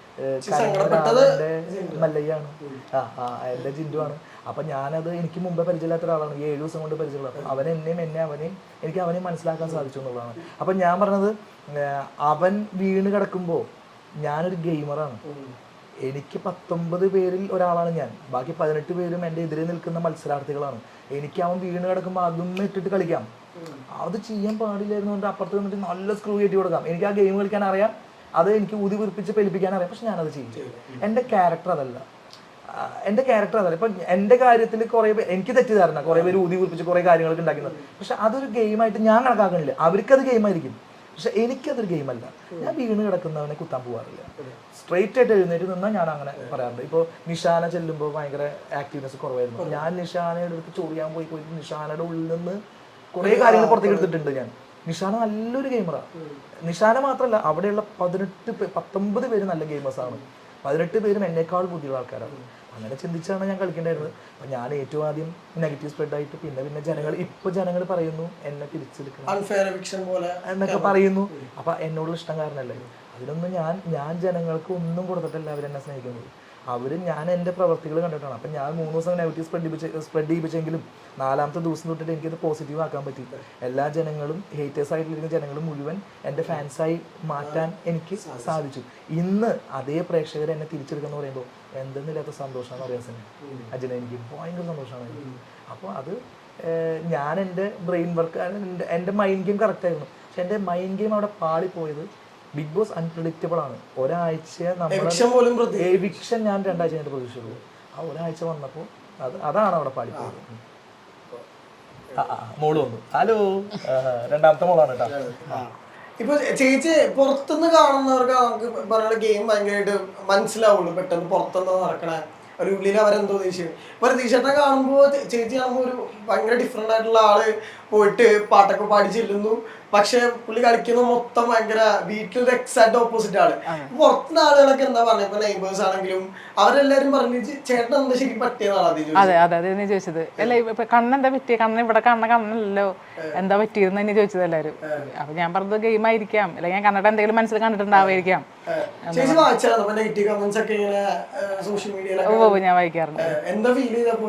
[SPEAKER 1] മല്ലയ്യാണ്. ആ ആ എന്റെ ജിൻഡുവാണ്. അപ്പൊ ഞാനത് എനിക്ക് മുമ്പേ പരിചയമില്ലാത്ത ഒരാളാണ്. ഏഴു ദിവസം കൊണ്ട് പരിചയമുള്ള അവൻ എന്നെയും എന്നെ അവനെയും എനിക്ക് അവനെയും മനസ്സിലാക്കാൻ സാധിച്ചു എന്നുള്ളതാണ്. അപ്പൊ ഞാൻ പറഞ്ഞത് അവൻ വീണ് കിടക്കുമ്പോൾ ഞാനൊരു ഗെയിമറാണ്. എനിക്ക് പത്തൊമ്പത് പേരിൽ ഒരാളാണ് ഞാൻ. ബാക്കി പതിനെട്ട് പേരും എന്റെ എതിരെ നിൽക്കുന്ന മത്സരാർത്ഥികളാണ്. എനിക്ക് അവൻ വീണ് കിടക്കുമ്പോൾ അതും ഇട്ടിട്ട് കളിക്കാം. അത് ചെയ്യാൻ പാടില്ലായിരുന്നു അപ്പുറത്ത് നിന്നിട്ട് നല്ല സ്ക്രൂ കയറ്റി കൊടുക്കാം. എനിക്ക് ആ ഗെയിം കളിക്കാൻ അറിയാം. അത് എനിക്ക് ഊതി വീർപ്പിച്ച് പെലിപ്പിക്കാൻ അറിയാം. പക്ഷെ ഞാനത് ചെയ്യും എന്റെ ക്യാരക്ടർ അതല്ല. എന്റെ ക്യാരക്ടർ അതല്ല. ഇപ്പൊ എന്റെ കാര്യത്തിൽ കുറെ പേര് എനിക്ക് തെറ്റിദ്ധാരണ. കുറെ പേര് ഊതി കുറിപ്പിച്ച് കുറെ കാര്യങ്ങളൊക്കെ ഉണ്ടാക്കുന്നത്. പക്ഷെ അതൊരു ഗെയിമായിട്ട് ഞാൻ കണക്കാക്കണില്ല അവർക്കത് ഗെയിമായിരിക്കും പക്ഷെ എനിക്കതൊരു ഗെയിമല്ല ഞാൻ വീണ് കിടക്കുന്നവനെ കുത്താൻ പോകാറില്ല സ്ട്രെയിറ്റ് ആയിട്ട് എഴുന്നേറ്റ് നിന്നാൽ ഞാൻ അങ്ങനെ പറയാറുണ്ട്. ഇപ്പോൾ നിഷാന ചെല്ലുമ്പോൾ ഭയങ്കര ആക്റ്റീവ്നെസ് കുറവായിരുന്നു. ഞാൻ നിഷാനയുടെ അടുത്ത് ചൊറിയാൻ പോയി പോയി നിഷാനയുടെ ഉള്ളിൽ നിന്ന് കുറെ കാര്യങ്ങൾ പുറത്തേക്ക് എടുത്തിട്ടുണ്ട് ഞാൻ. നിഷാന നല്ലൊരു ഗെയിമറാണ് നിഷാന മാത്രമല്ല അവിടെയുള്ള പതിനെട്ട് പത്തൊമ്പത് പേര് നല്ല ഗെയിമേഴ്സാണ് പതിനെട്ട് പേരും എന്നേക്കാൾ ബുദ്ധിയുള്ള ആൾക്കാരാണ്. അങ്ങനെ ചിന്തിച്ചാണ് ഞാൻ കളിക്കേണ്ടായിരുന്നത്. അപ്പം ഞാൻ ഏറ്റവും ആദ്യം നെഗറ്റീവ് സ്പ്രെഡ് ആയിട്ട് പിന്നെ പിന്നെ ജനങ്ങൾ ഇപ്പൊ ജനങ്ങൾ പറയുന്നു എന്നെ
[SPEAKER 2] എവിക്ഷൻ പോലെ
[SPEAKER 1] എന്നൊക്കെ പറയുന്നു. അപ്പൊ എന്നോടുള്ള ഇഷ്ടം കാരണല്ലേ? അതിനൊന്നും ഞാൻ ഞാൻ ജനങ്ങൾക്ക് ഒന്നും കൊടുത്തിട്ടല്ല അവരെന്നെ സ്നേഹിക്കുന്നത്. അവർ ഞാൻ എന്റെ പ്രവർത്തികൾ കണ്ടിട്ടാണ്. അപ്പം ഞാൻ മൂന്ന് ദിവസം നെഗറ്റീവ് സ്പ്രെഡ് ചെയ്യിപ്പിച്ച സ്പ്രെഡ് ചെയ്യിപ്പിച്ചെങ്കിലും നാലാമത്തെ ദിവസം തൊട്ടിട്ട് എനിക്കത് പോസിറ്റീവ് ആക്കാൻ പറ്റി. എല്ലാ ജനങ്ങളും ഹേറ്റേഴ്സ് ആയിട്ടിരിക്കുന്ന ജനങ്ങളും മുഴുവൻ എന്റെ ഫാൻസായി മാറ്റാൻ എനിക്ക് സാധിച്ചു. ഇന്ന് അതേ പ്രേക്ഷകർ എന്നെ തിരിച്ചെടുക്കുന്ന പറയുമ്പോൾ എന്തെന്നില്ലാത്ത സന്തോഷമാണ് അറിയാൻ തന്നെ അജന എനിക്ക് ഭയങ്കര സന്തോഷമാണ്. അപ്പോൾ അത് ഞാൻ എന്റെ ബ്രെയിൻ വർക്ക് എന്റെ എന്റെ മൈൻഡ് ഗെയിം കറക്റ്റായിരുന്നു പക്ഷെ എന്റെ മൈൻഡ് ഗെയിം അവിടെ പാളിപ്പോയത് ബിഗ് ബോസ് അൺപ്രഡിക്റ്റബിൾ ആണ്. ഒരാഴ്ച നമ്മൾ
[SPEAKER 2] എവിക്ഷൻ പോലും പ്രതി
[SPEAKER 1] എവിക്ഷൻ ഞാൻ രണ്ടാഴ്ച കഴിഞ്ഞിട്ട് പ്രതീക്ഷിച്ചുള്ളൂ. ആ ഒരാഴ്ച വന്നപ്പോൾ അത് അതാണ് അവിടെ പാടിപ്പോയത്. മോൾ വന്നു. ഹലോ. രണ്ടാമത്തെ മോളാണ് കേട്ടോ.
[SPEAKER 2] ഇപ്പൊ ചേച്ചി പുറത്തുനിന്ന് കാണുന്നവർക്ക് നമുക്ക് പറയുന്ന ഗെയിം ഭയങ്കരമായിട്ട് മനസ്സിലാവുള്ളൂ പെട്ടെന്ന് പുറത്തുനിന്ന് നടക്കണ ഒരു ഉള്ളിൽ അവരെന്തോ ദേഷ്യം. ഇപ്പൊ രതീഷേട്ടനെ കാണുമ്പോ ചേച്ചി കാണുമ്പോ ഒരു ഭയങ്കര ഡിഫറെന്റ് ആയിട്ടുള്ള ആൾ പോയിട്ട് പാട്ടൊക്കെ പാടി ചെല്ലുന്നു. പക്ഷെ പുള്ളി കളിക്കുന്ന മൊത്തം ഭയങ്കര വീട്ടിലൊരു എക്സാക്ട് ഓപ്പോസിറ്റ് ആണ്. പുറത്തുനിന്ന് ആളുകളൊക്കെ എന്താ പറഞ്ഞ? ഇപ്പൊ നെയ്ബേഴ്സ് ആണെങ്കിലും അവരെല്ലാരും പറഞ്ഞു ചേട്ടൻ എന്താ ശരിക്കും പറ്റിയതാണ്
[SPEAKER 3] അതെ അതെ ചോദിച്ചത്. അല്ല ഇപ്പൊ കണ്ണെന്താ പറ്റിയ? കണ്ണ് ഇവിടെ കണ്ണ കണ്ണല്ലോ എന്താ പറ്റിയെന്ന് തന്നെ ചോദിച്ചത് എല്ലാരും അപ്പൊ ഞാൻ പറഞ്ഞത് ഗെയിം ആയിരിക്കാം. അല്ലെങ്കിൽ ഞാൻ കണ്ടിട്ട് എന്തെങ്കിലും മനസ്സിൽ കണ്ടിട്ടുണ്ടാവായിരിക്കാം. ഓ ഞാൻ വായിക്കാറുണ്ട്.
[SPEAKER 2] എന്താ ഫീൽ ചെയ്തപ്പോ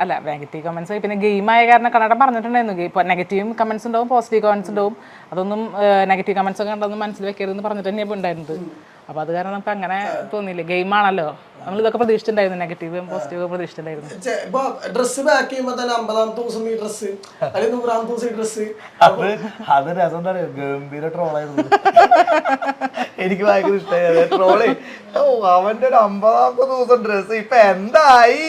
[SPEAKER 3] അല്ല നെഗറ്റീവ് കമൻസ് പിന്നെ ഗെയിം ആയ കാരണം കണ്ണടം പറഞ്ഞിട്ടുണ്ടായിരുന്നു. ഇപ്പോൾ നെഗറ്റീവ് കമൻസ് ഉണ്ടാവും പോസിറ്റീവ് കമൻസ് ഉണ്ടാവും. അതൊന്നും നെഗറ്റീവ് കമൻസ് ഒക്കെ ഉണ്ടെന്ന് മനസ്സിൽ വെക്കരുതെന്ന് പറഞ്ഞിട്ട് തന്നെയാണ് ഉണ്ടായിരുന്നത്. അപ്പോൾ അത് കാരണം നമുക്ക് അങ്ങനെ തോന്നിയില്ല? ഗെയിം ആണല്ലോ. നമ്മൾ ഇതൊക്കെ പ്രതീക്ഷിച്ചിട്ടുണ്ടായിരുന്നു നെഗറ്റീവും പോസിറ്റീവും പ്രതീക്ഷിച്ചിട്ടുണ്ടായിരുന്നു.
[SPEAKER 2] ചെ- ഇപ്പൊ ഡ്രസ് പാക്ക് ചെയ്യുമ്പോ തന്നെ അമ്പതാമത്തെ ദിവസം ഈ ഡ്രസ് അല്ലെങ്കിൽ നൂറാമത്തെ ദിവസം ഈ ഡ്രസ്
[SPEAKER 1] അത് അത് രസം എന്താ പറയുക ഗംഭീര ട്രോളായിരുന്നു എനിക്ക് ഭയങ്കര ഇഷ്ടമായി ട്രോളി ഓ അവന്റെ ഒരു അമ്പതാമത്തെ ദിവസം ഡ്രസ് ഇപ്പൊ എന്തായി?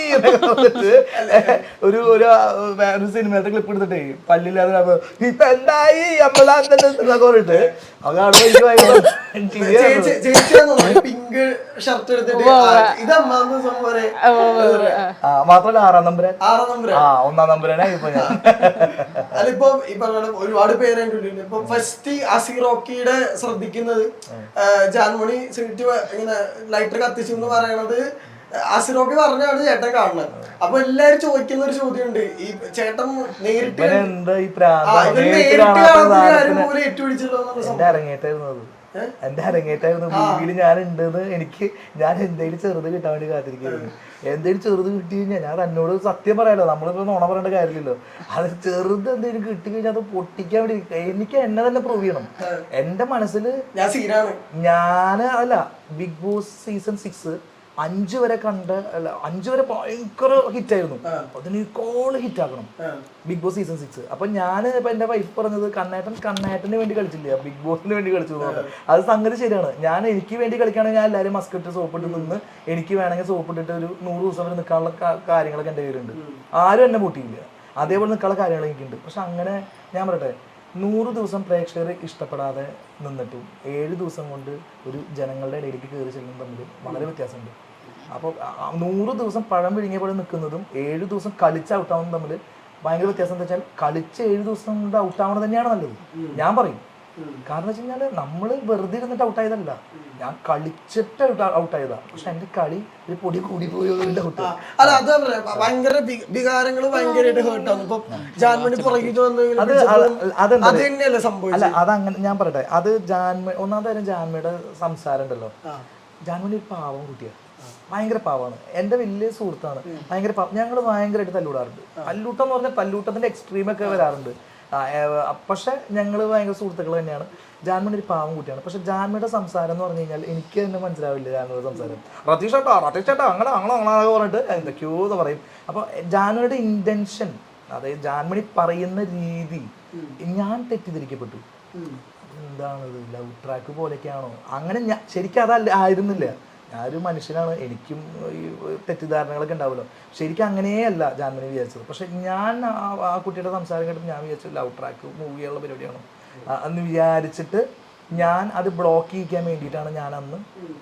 [SPEAKER 1] ഒരു ഒരു വേറൊരു സിനിമയുടെ ക്ലിപ്പ് എടുത്തിട്ടേ പല്ലില്ലാതെ ഇപ്പൊ എന്തായി? അമ്പതാമത്തെ ഡ്രസ് എന്നൊക്കെ പറഞ്ഞിട്ട്. അത് കാണുമ്പോ എനിക്ക് ഭയങ്കര
[SPEAKER 2] പിങ്ക് ഷർട്ട് എടുത്തിട്ട് ഇത് പോലെ
[SPEAKER 1] ആ. മാത്രല്ല ആറാം നമ്പരൻ
[SPEAKER 2] ആറാം നമ്പർ
[SPEAKER 1] ആ ഒന്നാം നമ്പരനായി ഇപ്പൊ ഞാൻ.
[SPEAKER 2] അതിപ്പോ ഈ പറഞ്ഞ ഒരുപാട് പേര് എന്റെ ഉള്ളിലുണ്ട്. ഇപ്പൊ ഫസ്റ്റ് അസിറോക്കിയുടെ ശ്രദ്ധിക്കുന്നത് ജാൻമണി സീറ്റ് ഇങ്ങനെ ലൈറ്റർ കത്തിച്ചു എന്ന് പറയണത് അസിറോക്കി പറഞ്ഞാണ് ചേട്ടൻ കാണുന്നത്. അപ്പൊ എല്ലാരും ചോദിക്കുന്ന ഒരു ചോദ്യമുണ്ട്. ഈ ചേട്ടൻ നേരിട്ട്
[SPEAKER 1] നേരിട്ട്
[SPEAKER 2] കാണുന്ന കാര്യം പോലെ ഏറ്റുപിടിച്ചിട്ടുള്ള സംഭവം?
[SPEAKER 1] എന്റെ അരങ്ങേറ്റായിരുന്നു ഭൂമിയിൽ ഞാൻ ഉണ്ടെന്ന് എനിക്ക് ഞാൻ എന്തെങ്കിലും ചെറുത് കിട്ടാൻ വേണ്ടി കാത്തിരിക്കുന്നു എന്തെങ്കിലും ചെറുത് കിട്ടി കഴിഞ്ഞാൽ ഞാൻ തന്നോട് സത്യം പറയാലോ. നമ്മളിപ്പോ നോണ പറയേണ്ട കാര്യമില്ലല്ലോ. അത് ചെറുത് എന്തെങ്കിലും കിട്ടി കഴിഞ്ഞാൽ അത് പൊട്ടിക്കാൻ വേണ്ടി എനിക്ക് എന്നെ തന്നെ പ്രൂവ് ചെയ്യണം. എന്റെ മനസ്സിൽ
[SPEAKER 2] ഞാൻ
[SPEAKER 1] അല്ല ബിഗ് ബോസ് സീസൺ സിക്സ് അഞ്ചു വരെ കണ്ട് അല്ല അഞ്ചു വരെ ഭയങ്കര ഹിറ്റ് ആയിരുന്നു. കോൾ ഹിറ്റ് ആക്കണം. ബിഗ് ബോസ് സീസൺ സിക്സ് അപ്പൊ ഞാൻ ഇപ്പൊ എന്റെ വൈഫ് പറഞ്ഞത് കണ്ണേട്ടൻ കണ്ണേട്ടന് വേണ്ടി കളിച്ചില്ല? ബിഗ് ബോസിന് വേണ്ടി കളിച്ചു അത് സംഗതി ശരിയാണ്. ഞാൻ എനിക്ക് വേണ്ടി കളിക്കുകയാണെങ്കിൽ ഞാൻ എല്ലാവരും മസ്കറ്റ് സോപ്പിട്ട് നിന്ന് എനിക്ക് വേണമെങ്കിൽ സോപ്പിട്ടിട്ട് ഒരു നൂറ് ദിവസം വരെ നിൽക്കാനുള്ള കാര്യങ്ങളൊക്കെ എന്റെ കയ്യിലുണ്ട്. ആരും എന്നെ പൂട്ടിയില്ല. അതേപോലെ നിൽക്കാനുള്ള കാര്യങ്ങളൊക്കെ ഉണ്ട് പക്ഷെ അങ്ങനെ ഞാൻ പറയട്ടെ നൂറ് ദിവസം പ്രേക്ഷകർ ഇഷ്ടപ്പെടാതെ നിന്നിട്ടും ഏഴ് ദിവസം കൊണ്ട് ഒരു ജനങ്ങളുടെ ഇടയിലേക്ക് കയറി ചെല്ലുന്നതും തമ്മിൽ വളരെ വ്യത്യാസമുണ്ട്. അപ്പോൾ നൂറ് ദിവസം പഴം വിഴുങ്ങിയ പോലെ നിൽക്കുന്നതും ഏഴ് ദിവസം കളിച്ച് ഔട്ടാവുന്നതും തമ്മിൽ ഭയങ്കര വ്യത്യാസം എന്താ വെച്ചാൽ കളിച്ച് ഏഴ് ദിവസം കൊണ്ട് ഔട്ടാവണത് തന്നെയാണ് നല്ലത്. ഞാൻ പറയും കാരണം വെച്ച് കഴിഞ്ഞാൽ നമ്മൾ വെറുതെ ഇരുന്നിട്ട് ഔട്ടായതല്ല ഞാൻ കളിച്ചിട്ട് ഔട്ട് ആയതാ. പക്ഷെ എന്റെ കളി ഒരു പൊടി കൂടി പോയോ ഔട്ട്
[SPEAKER 2] അല്ല അത് ഭയങ്കര ഭയങ്കരമായിട്ട് ഇപ്പൊ ജാൻമണി പുറകിട്ട് വന്ന്
[SPEAKER 1] അത്
[SPEAKER 2] തന്നെയല്ലേ
[SPEAKER 1] അല്ല അതങ്ങനെ ഞാൻ പറയട്ടെ. അത് ജാൻമ ഒന്നാമത്തെ കാര്യം ജാൻമയുടെ സംസാരം ഉണ്ടല്ലോ. ജാൻമണി ഒരു പാവം കുട്ടിയാണ് ഭയങ്കര പാവമാണ് എന്റെ വലിയ സുഹൃത്താണ്. ഭയങ്കര ഞങ്ങൾ ഭയങ്കരമായിട്ട് തല്ലൂടാറുണ്ട് തല്ലൂട്ടം എന്ന് പറഞ്ഞാൽ പല്ലൂട്ടത്തിന്റെ എക്സ്ട്രീമൊക്കെ വരാറുണ്ട്. പക്ഷെ ഞങ്ങൾ ഭയങ്കര സുഹൃത്തുക്കൾ തന്നെയാണ്. ജാൻമണി ഒരു പാവം കുട്ടിയാണ്. പക്ഷെ ജാൻമയുടെ സംസാരം എന്ന് പറഞ്ഞു കഴിഞ്ഞാൽ എനിക്ക് തന്നെ മനസ്സിലാവില്ല ജാൻമയുടെ സംസാരം. റതീഷ് ചേട്ടാ റതീഷ് ചേട്ടാ അങ്ങനെ അങ്ങനെ അങ്ങനെ പറഞ്ഞിട്ട് എന്തൊക്കെയോ എന്ന് പറയും. അപ്പോൾ ജാൻമയുടെ ഇന്റൻഷൻ അതായത് ജാൻമണി പറയുന്ന രീതി ഞാൻ തെറ്റിദ്ധരിക്കപ്പെട്ടു. എന്താണത് ലവ് ട്രാക്ക് പോലെയൊക്കെയാണോ? അങ്ങനെ ഞാൻ ശരിക്കും അതല്ല ആയിരുന്നില്ല. ഞാനൊരു മനുഷ്യനാണ്. എനിക്കും ഈ തെറ്റിദ്ധാരണകളൊക്കെ ഉണ്ടാവുമല്ലോ. ശരിക്കും അങ്ങനെയല്ല ജാൻമണി വിചാരിച്ചത്. പക്ഷെ ഞാൻ ആ- കുട്ടിയുടെ സംസാരം കേട്ടപ്പോൾ ഞാൻ വിചാരിച്ചു ലവ് ട്രാക്ക് മൂവിയുള്ള പരിപാടിയാണോ? അന്ന് വിചാരിച്ചിട്ട് ഞാൻ അത് ബ്ലോക്ക് ചെയ്യിക്കാൻ വേണ്ടിയിട്ടാണ് ഞാൻ അന്ന്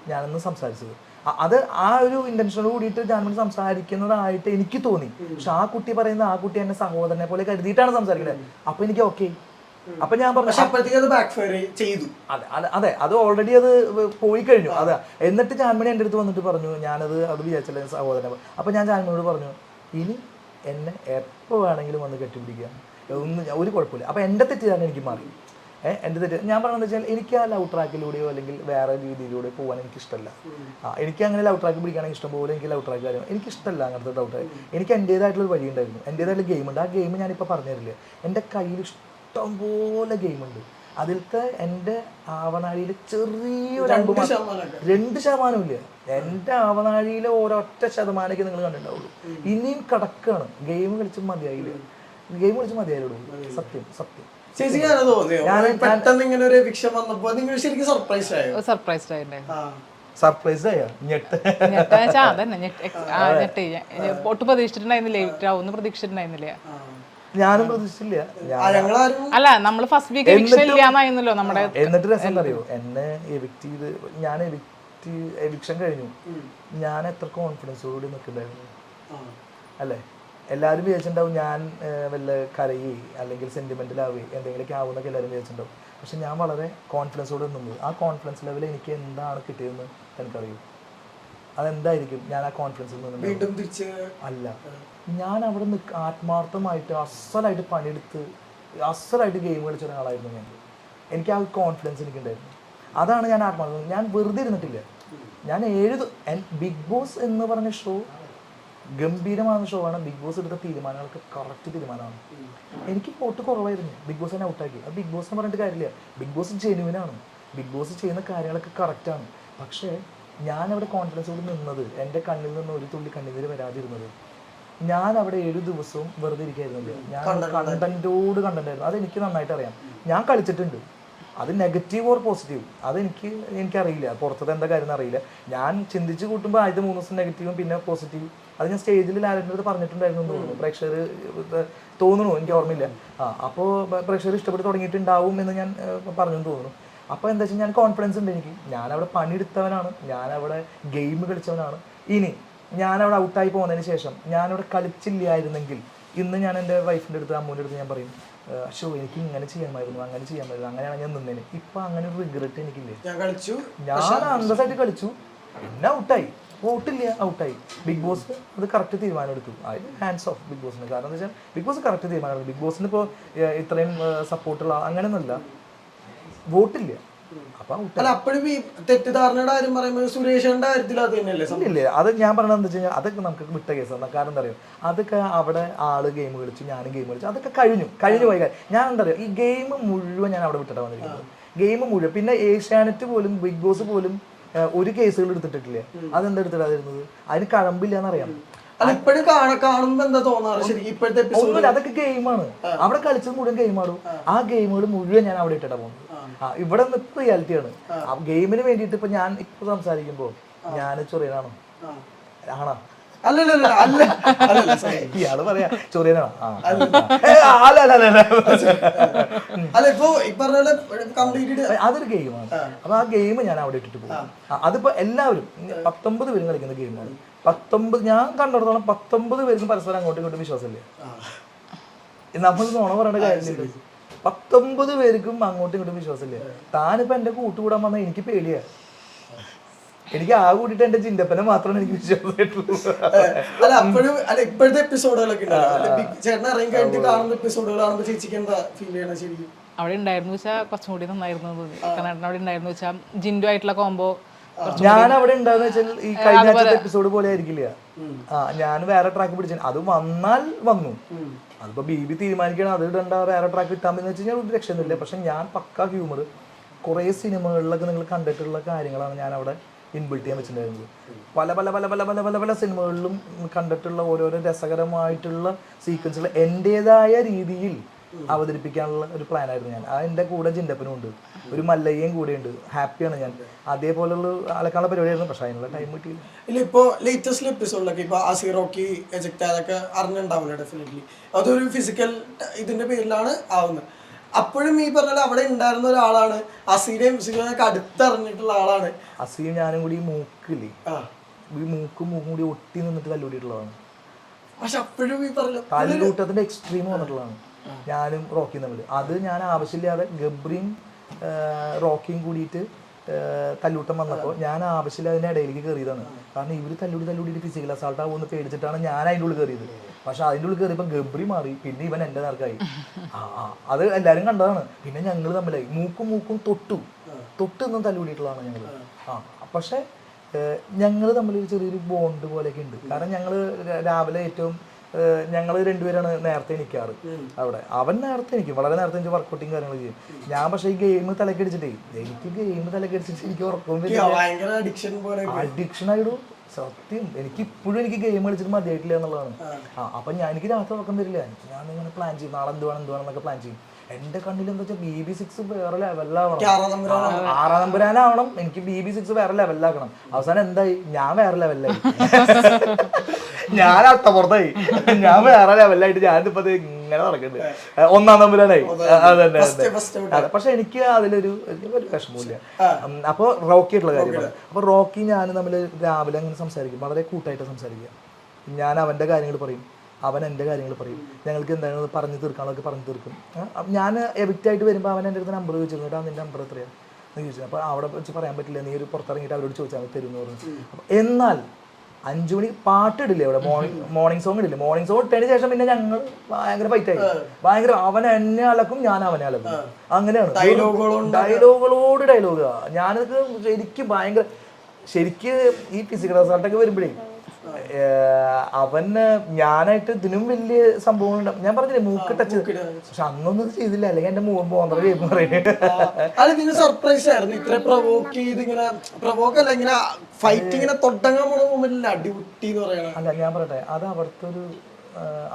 [SPEAKER 1] ഞാനന്ന് സംസാരിച്ചത്. അത് ആ ഒരു ഇന്റൻഷനോട് കൂടിയിട്ട് ജാൻമണി സംസാരിക്കുന്നതായിട്ട് എനിക്ക് തോന്നി. പക്ഷെ ആ കുട്ടി പറയുന്ന ആ കുട്ടി എന്നെ സഹോദരനെ പോലെ കരുതിയിട്ടാണ് സംസാരിക്കുന്നത് അപ്പൊ എനിക്ക് ഓക്കെ അപ്പൊ ഞാൻ പറഞ്ഞു
[SPEAKER 2] ചെയ്തു.
[SPEAKER 1] അതെ അതെ അതെ ഓൾറെഡി അത് പോയി കഴിഞ്ഞു. അതെ എന്നിട്ട് ജാൻമണി എന്റെ അടുത്ത് വന്നിട്ട് പറഞ്ഞു ഞാനത് അത് വിചാരിച്ചില്ല സഹോദരൻ അപ്പൊ ഞാൻ ജാൻമണിയോട് പറഞ്ഞു ഇനി എന്നെ എപ്പോൾ വേണമെങ്കിലും വന്ന് കെട്ടിപ്പിടിക്കുക. ഒന്നും ഒരു കുഴപ്പമില്ല. അപ്പൊ എന്റെ തെറ്റിദ്ധാരണ എനിക്ക് മാറി. ഏഹ് എന്റെ തെറ്റ് ഞാൻ പറഞ്ഞു വെച്ചാൽ എനിക്ക് ആ ലവ് ട്രാക്കിലൂടെയോ അല്ലെങ്കിൽ വേറെ രീതിയിലൂടെ പോകാൻ എനിക്ക് ഇഷ്ടമല്ല ആ എനിക്ക് അങ്ങനെ ലവ് ട്രാക്ക് പിടിക്കുകയാണെങ്കിൽ ഇഷ്ടം പോലെ എനിക്ക് ലവ് ട്രാക്ക് കാര്യം എനിക്ക് ഇഷ്ടമല്ല അങ്ങനത്തെ ഡൗട്ട് എനിക്ക് എന്റേതായിട്ടുള്ള ഒരു വഴി ഉണ്ടായിരുന്നു എന്റേതായിട്ടുള്ള ഗെയിം ഉണ്ട്. ആ ഗെയിം ഞാനിപ്പോൾ പറഞ്ഞു തരില്ല എന്റെ കയ്യിൽ ഇഷ്ടം പോലെ ഗെയിമുണ്ട് അതിലത്തെ എന്റെ ആവനാഴിയിൽ ചെറിയൊരു
[SPEAKER 2] രണ്ട്
[SPEAKER 1] രണ്ട് ശതമാനം ഇല്ല എന്റെ ആവനാഴിയിലെ ഒരൊറ്റ ശതമാനമൊക്കെ നിങ്ങൾ കണ്ടിട്ടുണ്ടാവുള്ളൂ. ഇനിയും കിടക്കാണ്. ഗെയിം കളിച്ച് മതിയായില്ല. ഗെയിം കളിച്ച് മതിയായാലും സത്യം സത്യം.
[SPEAKER 2] ചേച്ചിക്ക് അങ്ങനെ തോന്നിയോ?
[SPEAKER 1] ഞാൻ-
[SPEAKER 2] പെട്ടെന്ന് ഇങ്ങനെ ഒരു വിക്ഷം വന്നപ്പോ നിങ്ങൾ ശരിക്കും സർപ്രൈസ് ആയോ?
[SPEAKER 3] സർപ്രൈസ്ഡ് ആയിട്ടുണ്ടായിരുന്നു
[SPEAKER 2] ആ.
[SPEAKER 1] സർപ്രൈസ് ആയ? ഞെട്ട്.
[SPEAKER 3] അതന്നെ ഞെട്ട്. ഒട്ടും പ്രതീക്ഷിച്ചിട്ടുണ്ടായിരുന്നില്ല? പ്രതീക്ഷിച്ചിട്ടുണ്ടായിരുന്നില്ല?
[SPEAKER 2] ആ.
[SPEAKER 1] ഞാനും പ്രതീക്ഷിച്ചില്ല.
[SPEAKER 3] അല്ല നമ്മൾ ഫസ്റ്റ് വീക്ക് എവിക്ഷൻ ഇല്ലാന്നായിരുന്നല്ലോ നമ്മുടെ
[SPEAKER 1] എന്നിട്ട് രസം അറിയോ എന്നെ എവിക്റ്റ് ചെയ്ത് ഞാൻ എവിക്റ്റ് എവിക്ഷൻ കഴിഞ്ഞു. ഞാൻ എത്ര കോൺഫിഡൻസോടുകൂടി നിൽക്കുന്നുണ്ടായിരുന്നു. അല്ലേ? എല്ലാവരും വിചാരിച്ചിട്ടുണ്ടാവും ഞാൻ വല്ല കരയി അല്ലെങ്കിൽ സെന്റിമെന്റലാവേ എന്തെങ്കിലുമൊക്കെ ആവുന്നൊക്കെ എല്ലാവരും വിചാരിച്ചിട്ടുണ്ടാവും. പക്ഷെ ഞാൻ വളരെ കോൺഫിഡൻസോടെ നിന്നു ആ കോൺഫിഡൻസ് ലെവൽ എനിക്ക് എന്താണ് കിട്ടിയതെന്ന് എനിക്കറിയും അതെന്തായിരിക്കും? ഞാൻ ആ കോൺഫിഡൻസിൽ നിന്ന്
[SPEAKER 2] വീണ്ടും തിരിച്ച്
[SPEAKER 1] അല്ല. ഞാൻ അവിടെ നിൽക്ക ആത്മാർത്ഥമായിട്ട് അസലായിട്ട് പണിയെടുത്ത് അസലായിട്ട് ഗെയിം കളിച്ച ഒരാളായിരുന്നു ഞാൻ. എനിക്ക് ആ കോൺഫിഡൻസ് എനിക്കുണ്ടായിരുന്നു. അതാണ് ഞാൻ ആത്മാർത്ഥം. ഞാൻ വെറുതെ ഇരുന്നിട്ടില്ല. ഞാൻ ഏഴ് ബിഗ് ബോസ് എന്ന് പറഞ്ഞ ഷോ ഗംഭീരമായ ഷോ ആണ്. ബിഗ് ബോസ് എടുത്ത തീരുമാനങ്ങൾക്ക് കറക്റ്റ് തീരുമാനമാണ്. എനിക്ക് പോട്ട് കുറവായിരുന്നു. ബിഗ് ബോസ് തന്നെ ഔട്ടാക്കി അത് ബിഗ് ബോസ് എന്ന് പറഞ്ഞിട്ട് കാര്യമില്ല. ബിഗ് ബോസ് ജെനുവിനാണ് ബിഗ് ബോസ് ചെയ്യുന്ന കാര്യങ്ങളൊക്കെ കറക്റ്റാണ് പക്ഷേ ഞാൻ അവിടെ കോൺഫിഡൻസോട് നിന്നത് എന്റെ കണ്ണിൽ നിന്ന് ഒരു തുള്ളി കണ്ണീര് വരാതിരുന്നത്. ഞാൻ അവിടെ ഏഴു ദിവസവും വെറുതെ ഇരിക്കായിരുന്നില്ല ഞാൻ കണ്ടന്റോട് കണ്ടന്റായിരുന്നു അത് എനിക്ക് നന്നായിട്ട് അറിയാം. ഞാൻ കളിച്ചിട്ടുണ്ട്. അത് നെഗറ്റീവ് ഓർ പോസിറ്റീവ് അതെനിക്ക് എനിക്കറിയില്ല. പുറത്തത് എന്താ കാര്യം അറിയില്ല ഞാൻ ചിന്തിച്ച് കൂട്ടുമ്പോൾ ആദ്യത്തെ മൂന്ന് ദിവസം നെഗറ്റീവും പിന്നെ പോസിറ്റീവ് അത് ഞാൻ സ്റ്റേജിൽ ലാലേട്ടന്റെ അടുത്ത് പറഞ്ഞിട്ടുണ്ടായിരുന്നു തോന്നുന്നു. പ്രേക്ഷകർ തോന്നുന്നു. എനിക്ക് ഓർമ്മയില്ല. ആ അപ്പോൾ പ്രേക്ഷകർ ഇഷ്ടപ്പെട്ട് തുടങ്ങിയിട്ടുണ്ടാവും എന്ന് ഞാൻ പറഞ്ഞു തോന്നുന്നു. അപ്പോൾ എന്താ വെച്ചാൽ ഞാൻ കോൺഫിഡൻസ് ഉണ്ട് എനിക്ക്. ഞാൻ അവിടെ പണിയെടുത്തവനാണ്. ഞാൻ അവിടെ ഗെയിം കളിച്ചവനാണ്. ഇനി ഞാൻ അവിടെ ഔട്ടായി പോകുന്നതിന് ശേഷം ഞാനവിടെ കളിച്ചില്ലായിരുന്നെങ്കിൽ ഇന്ന് ഞാൻ എന്റെ വൈഫിന്റെ അടുത്ത് അമ്മൂന്റെ അടുത്ത് ഞാൻ പറയും അശോ എനിക്ക് ഇങ്ങനെ ചെയ്യാമായിരുന്നു അങ്ങനെ ചെയ്യാമായിരുന്നു അങ്ങനെയാണ് ഞാൻ നിന്നേന്. ഇപ്പൊ അങ്ങനെ ഒരു റിഗ്രറ്റ് എനിക്കില്ലേ?
[SPEAKER 2] ഞാൻ കളിച്ചു.
[SPEAKER 1] ഞാൻ അന്തസ്സായിട്ട് കളിച്ചു. പിന്നെ ഔട്ടായി വോട്ടില്ല ഔട്ടായി ബിഗ് ബോസ് അത് കറക്റ്റ് തീരുമാനം എടുത്തു. അതിന് ഹാൻഡ്സ് ഓഫ് ബിഗ് ബോസിന് കാരണം എന്താ വെച്ചാൽ ബിഗ് ബോസ് കറക്റ്റ് തീരുമാനം എടുത്തു. ബിഗ് ബോസിന് ഇപ്പോൾ ഇത്രയും സപ്പോർട്ടുള്ള അങ്ങനെയൊന്നുമല്ല. വോട്ടില്ല.
[SPEAKER 2] അല്ല അപ്പോഴും ഈ തെറ്റിദ്ധാരണയുടെ കാര്യം പറയുമ്പോൾ സുരേഷന്റെ കാര്യത്തിൽ അത് തന്നെയല്ലേ
[SPEAKER 1] ഇല്ല അത് ഞാൻ പറഞ്ഞത് എന്താ വെച്ചാൽ അതൊക്കെ നമുക്ക് വിട്ട കേസാണ് കാരണം എന്താ പറയുക അതൊക്കെ അവിടെ ആൾ ഗെയിം കളിച്ചു ഞാനും ഗെയിം കളിച്ചു അതൊക്കെ കഴിഞ്ഞു. കഴിഞ്ഞു പോയി കാര്യം. ഞാൻ എന്താ പറയുക ഈ ഗെയിം മുഴുവൻ ഞാൻ അവിടെ വിട്ടിട്ടാണ് വന്നിരിക്കുന്നത്. ഗെയിം മുഴുവൻ. പിന്നെ ഏഷ്യാനെറ്റ് പോലും ബിഗ് ബോസ് പോലും ഒരു കേസുകൾ എടുത്തിട്ടില്ലേ അതെന്താ എടുത്തിടാതിരുന്നത്? അതിന് കഴമ്പില്ല എന്നറിയാം
[SPEAKER 2] അറിയാം ഇപ്പോഴും കാണുമ്പോ എന്താ തോന്നാറ്? ശരി ഇപ്പോഴത്തെ
[SPEAKER 1] അതൊക്കെ ഗെയിമാണ് അവിടെ കളിച്ചത് മുഴുവൻ ഗെയിമാടും ആ. ഗെയിമുകൾ മുഴുവൻ ഞാൻ അവിടെ ഇട്ടിട്ടാ പോകുന്നത്. ഇവിടെ നിൽക്കുന്ന ഇപ്പൊ റിയാലിറ്റിയാണ് ആ. ഗെയിമിന് വേണ്ടിയിട്ട് ഇപ്പൊ ഞാൻ ഇപ്പൊ സംസാരിക്കുമ്പോ ഞാൻ ചൊറിയനാണോ? ആണോ. ഇയാൾ പറയാ ചൊറിയനാണോ? അതൊരു ഗെയിമാണ് അപ്പൊ ആ ഗെയിം ഞാൻ അവിടെ ഇട്ടിട്ട് പോകും. അതിപ്പോ എല്ലാവരും പത്തൊമ്പത് പേരും കളിക്കുന്ന ഗെയിമാണ് പത്തൊമ്പത് ഞാൻ കണ്ടിടത്തോളം പത്തൊമ്പത് പേർക്കും പരസ്പരം അങ്ങോട്ടും ഇങ്ങോട്ടും വിശ്വാസമില്ല? നമ്മൾ നോണ പറയേണ്ട കാര്യമില്ല. പത്തൊമ്പത് പേർക്കും അങ്ങോട്ടും ഇങ്ങോട്ടും വിശ്വാസമില്ല? താനിപ്പോ എന്റെ കൂട്ടുകൂടാൻ വന്ന എനിക്ക് പേടിയാ. എനിക്ക് ആ കൂട്ടിട്ട് എന്റെ ചിന്തപ്പനെ മാത്രമാണ് എനിക്ക് വിശ്വാസമായിട്ടുള്ളൂ
[SPEAKER 2] അല്ല അപ്പോഴും അല്ല ഇപ്പോഴത്തെ എപ്പിസോഡുകളൊക്കെ ചേട്ടൻ ഇറങ്ങി കഴിഞ്ഞിട്ട് കാണുന്ന എപ്പിസോഡുകളാണോ ചേച്ചിക്ക് എന്താ ഫീൽ ചെയ്യണ ശരിക്കും?
[SPEAKER 3] അവിടെ ഉണ്ടായിരുന്നു വെച്ചാൽ കുറച്ചും കൂടി നന്നായിരുന്നു കണ്ണേട്ടൻ അവിടെ ഉണ്ടായിരുന്നു വെച്ചാൽ ജിൻഡു ആയിട്ടുള്ള കോംബോ
[SPEAKER 1] ഞാൻ അവിടെ ഉണ്ടാവുന്ന വെച്ചാൽ ഈ കഴിഞ്ഞ ആഴ്ചത്തെ എപ്പിസോഡ് പോലെ ആയിരിക്കില്ല. ആ ഞാൻ വേറെ ട്രാക്ക് പിടിച്ചു. അത് വന്നാൽ വന്നു. അതിപ്പോ ബി ബി തീരുമാനിക്കണം അത് ഇടണ്ട വേറെ ട്രാക്ക് കിട്ടാൻ എന്ന് വെച്ച് കഴിഞ്ഞാൽ ഒരു രക്ഷയൊന്നുമില്ല. പക്ഷെ ഞാൻ പക്ക ഹ്യൂമർ കുറേ സിനിമകളിലൊക്കെ നിങ്ങൾ കണ്ടിട്ടുള്ള കാര്യങ്ങളാണ് ഞാൻ അവിടെ ഇൻബിൾട്ട് ചെയ്യാൻ വെച്ചിട്ടുണ്ടായിരുന്നത്. പല പല പല പല പല പല സിനിമകളിലും കണ്ടിട്ടുള്ള ഓരോരോ രസകരമായിട്ടുള്ള സീക്വൻസുകൾ എന്റെതായ രീതിയിൽ അവതരിപ്പിക്കാനുള്ള ഒരു പ്ലാൻ ആയിരുന്നു ഞാൻ. ആ എന്റെ കൂടെ ചിന്തപ്പനും ഉണ്ട്. ഒരു മല്ലയ്യയും കൂടെ ഉണ്ട്. ഹാപ്പിയാണ് ഞാൻ. അതേപോലുള്ള അലക്കാനുള്ള പരിപാടിയായിരുന്നു പക്ഷേ അതിനുള്ള ടൈം കിട്ടിയില്ല.
[SPEAKER 2] ഇല്ല ഇപ്പോ ലേറ്റസ്റ്റ് എപ്പിസോഡിലൊക്കെ ഇപ്പൊ അസീറോക്കി എജക്ട് അതൊക്കെ അറിഞ്ഞിട്ടുണ്ടാവില്ല ഡെഫിനറ്റ്ലി അതൊരു ഫിസിക്കൽ ഇതിന്റെ പേരിലാണ് ആവുന്നത്. അപ്പോഴും ഈ പറഞ്ഞ അവിടെ ഉണ്ടായിരുന്ന ഒരാളാണ്. അസീനെയും സിനിമയൊക്കെ അടുത്തറിഞ്ഞിട്ടുള്ള ആളാണ്.
[SPEAKER 1] അസീം ഞാനും കൂടി മൂക്കില്ലേ ഈ മൂക്കും മൂക്കും കൂടി ഒട്ടി നിന്നിട്ട് കല്ലുകൂടിയിട്ടുള്ളതാണ്
[SPEAKER 2] പക്ഷെ അപ്പോഴും ഈ പറഞ്ഞ
[SPEAKER 1] കല്ലൂട്ടത്തിന്റെ എക്സ്ട്രീം വന്നിട്ടുള്ളതാണ്. ഞാനും റോക്കിയും തമ്മിൽ അത് ഞാൻ ആവശ്യമില്ലാതെ ഗബ്രിയും റോക്കിയും കൂടിയിട്ട് തല്ലൂട്ടം വന്നപ്പോൾ ഞാൻ ആവശ്യമില്ലാതെ അതിന്റെ ഇടയിലേക്ക് കയറിയതാണ് കാരണം ഇവർ തല്ലൂടി തല്ലൂടി ഫിസിക്കൽ അസാൾട്ട് ആവുമെന്ന് പേടിച്ചിട്ടാണ് ഞാൻ അതിന്റെ ഉള്ളിൽ കയറിയത് പക്ഷെ അതിന്റെ ഉള്ളിൽ കയറിയപ്പോൾ ഗബ്രി മാറി പിന്നെ ഇവൻ എന്റെ നേർക്കായി. അത് എല്ലാവരും കണ്ടതാണ്. പിന്നെ ഞങ്ങൾ തമ്മിലായി. മൂക്കും മൂക്കും തൊട്ടു. തൊട്ട് നിന്നും തല്ലൂടിയിട്ടുള്ളതാണ് ഞങ്ങൾ ആ പക്ഷേ ഞങ്ങൾ തമ്മിൽ ഒരു ചെറിയൊരു ബോണ്ട് പോലെയൊക്കെ ഉണ്ട്. കാരണം ഞങ്ങൾ രാവിലെ ഏറ്റവും ഞങ്ങൾ രണ്ടുപേരാണ് നേരത്തെ നിൽക്കാറ് അവിടെ. അവൻ നേരത്തെ നിൽക്കും വളരെ നേരത്തെ എനിക്ക് വർക്കൗട്ടിങ് കാര്യങ്ങൾ ചെയ്യും. ഞാൻ പക്ഷെ ഈ ഗെയിം തലക്കടിച്ചിട്ടേ എനിക്ക് ഗെയിം തലക്കടിച്ചിട്ട് എനിക്ക് ഉറക്കം
[SPEAKER 2] അഡിക്ഷൻ
[SPEAKER 1] ആയിടും. സത്യം. എനിക്ക് ഇപ്പോഴും എനിക്ക് ഗെയിം കളിച്ചിട്ട് മതിയായിട്ടില്ല എന്നുള്ളതാണ്. ആ. അപ്പം ഞാൻ എനിക്ക് രാത്രി ഉറക്കം വരില്ല ഞാൻ ഇങ്ങനെ പ്ലാൻ ചെയ്യും. നാളെ എന്ത് വേണം എന്ത് വേണം എന്നൊക്കെ പ്ലാൻ ചെയ്യും. എന്റെ കണ്ണിൽ എന്താ വെച്ചാൽ ബി ബി സിക്സ് വേറെ ലെവലാവണം
[SPEAKER 2] ആറാം
[SPEAKER 1] നമ്പരാനാവണം എനിക്ക് ബി ബി സിക്സ് വേറെ ലെവലിലാക്കണം അവസാനം എന്തായി? ഞാൻ വേറെ ലെവലിലായി ഞാൻ അട്ടപ്പുറത്തായി ഞാൻ വേറെ ലെവലായിട്ട് ഞാനിപ്പോ ഇങ്ങനെ നടക്കുന്നുണ്ട്. ഒന്നാം ആ, അതന്നെ പക്ഷെ എനിക്ക് അതിലൊരു ഒരു വിഷമമില്ല അപ്പൊ റോക്കി ആയിട്ടുള്ള കാര്യമാണ് അപ്പൊ റോക്കി ഞാൻ നമ്മൾ രാവിലെ അങ്ങനെ സംസാരിക്കും. വളരെ കൂട്ടായിട്ട് സംസാരിക്കുക ഞാൻ അവന്റെ കാര്യങ്ങൾ പറയും. അവൻ എന്റെ കാര്യങ്ങൾ പറയും. ഞങ്ങൾക്ക് എന്താണ് പറഞ്ഞു തീർക്കാനുള്ളതൊക്കെ പറഞ്ഞു തീർക്കും. ഞാൻ എവിക്റ്റ് ആയിട്ട് വരുമ്പോൾ അവൻ എന്റെ അടുത്ത് നമ്പർ ചോദിച്ചിരുന്നു കേട്ടോ നിന്റെ നമ്പർ എത്രയാണ് എന്ന് ചോദിച്ചു. അപ്പോൾ അവിടെ വെച്ച് പറയാൻ പറ്റില്ല. നീ ഒരു പുറത്തിറങ്ങിയിട്ട് അവരോട് ചോദിച്ചാൽ മതി തരുമെന്ന് പറഞ്ഞു. എന്നാൽ അഞ്ചു മണി പാട്ടിടില്ലേ അവിടെ മോർണിംഗ് മോർണിംഗ് സോങ് ഇടില്ലേ? മോർണിംഗ് സോങ് ഇട്ടതിന് ശേഷം പിന്നെ ഞങ്ങൾ ഭയങ്കര ഫൈറ്റ് ആയി. ഭയങ്കര അവൻ എന്നെ അലക്കും ഞാൻ അവനെ അലക്കും. അങ്ങനെയാണ്. ഡയലോഗുകളോട് ഡയലോഗ് ഞാനത് ശരിക്കും ഭയങ്കര ശരിക്ക് ഈ ഫിസിക്കൽ റിസൾട്ടൊക്കെ വരുമ്പോഴേ അവന് ഞാനായിട്ട് ഇതിനും വലിയ സംഭവങ്ങളുണ്ട്. ഞാൻ പറഞ്ഞില്ലേ മൂക്ക് ടച്ച് പക്ഷെ അന്നൊന്നും ചെയ്തില്ല. അല്ലെങ്കിൽ എന്റെ മൂവൻ പറയുന്നത്
[SPEAKER 2] അത് സർപ്രൈസ് ആയിരുന്നു. ഇത്ര പ്രവോക്ക് ചെയ്ത് ഇങ്ങനെ പ്രവോക്ക് അല്ല ഇങ്ങനെ ഫൈറ്റ് ഇങ്ങനെ തൊട്ടങ്ങാൻ പോണ മൊമെന്റിൽ അടിപൊട്ടി എന്ന് പറയണ?
[SPEAKER 1] അല്ല ഞാൻ പറയട്ടെ. അത് അവിടുത്തെ ഒരു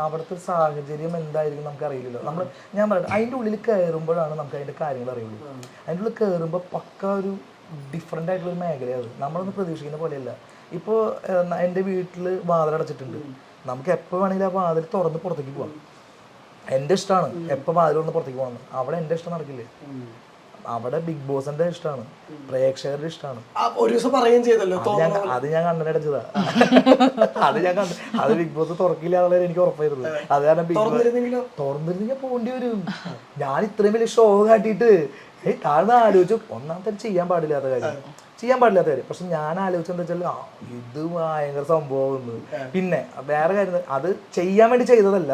[SPEAKER 1] അവിടുത്തെ ഒരു സാഹചര്യം എന്തായിരിക്കും നമുക്ക് അറിയില്ലല്ലോ നമ്മൾ ഞാൻ പറയട്ടെ. അതിന്റെ ഉള്ളിൽ കയറുമ്പോഴാണ് നമുക്ക് അതിന്റെ കാര്യങ്ങൾ അറിയുള്ളൂ. അതിന്റെ ഉള്ളിൽ കയറുമ്പോൾ പക്ക ഒരു ഡിഫറെന്റ് ആയിട്ടുള്ള ഒരു മേഖലയാണ് നമ്മളൊന്നും പ്രതീക്ഷിക്കുന്ന പോലെയല്ല. ഇപ്പോൾ എന്റെ വീട്ടിൽ വാതിലടച്ചിട്ടുണ്ട്. നമുക്ക് എപ്പോൾ വേണമെങ്കിലും ആ വാതിൽ തുറന്ന് പുറത്തേക്ക് പോവാം. എന്റെ ഇഷ്ടമാണ് എപ്പോൾ വാതിൽ തുറന്ന് പുറത്തേക്ക് പോകണം അവിടെ എന്റെ ഇഷ്ടം നടക്കില്ലേ? അവിടെ ബിഗ് ബോസിന്റെ ഇഷ്ടമാണ് പ്രേക്ഷകരുടെ ഇഷ്ടമാണ്
[SPEAKER 2] ഒരു ദിവസം പറയുകയും ചെയ്തല്ലോ
[SPEAKER 1] അത് ഞാൻ കണ്ണടച്ചതാ അത് ഞാൻ കണ്ട അത് ബിഗ് ബോസ് തുറക്കില്ല എന്നുള്ളത് എനിക്ക് ഉറപ്പായിരുന്നു അത്. കാരണം ബിഗ് ബോസ് തുറന്നിരുന്നെങ്കിൽ പോകേണ്ടി വരും. ഞാൻ ഇത്രയും വലിയ ഷോ കാട്ടിയിട്ട് ഏയ് താഴ്ന്ന ആലോചിച്ചു. ഒന്നാമത്തെ ചെയ്യാൻ പാടില്ലാത്ത കാര്യം. ചെയ്യാൻ പാടില്ലാത്ത കാര്യം. പക്ഷെ ഞാൻ ആലോചിച്ചെന്താ വെച്ചാൽ ആ ഇത് ഭയങ്കര സംഭവം പിന്നെ വേറെ കാര്യം അത് ചെയ്യാൻ വേണ്ടി ചെയ്തതല്ല.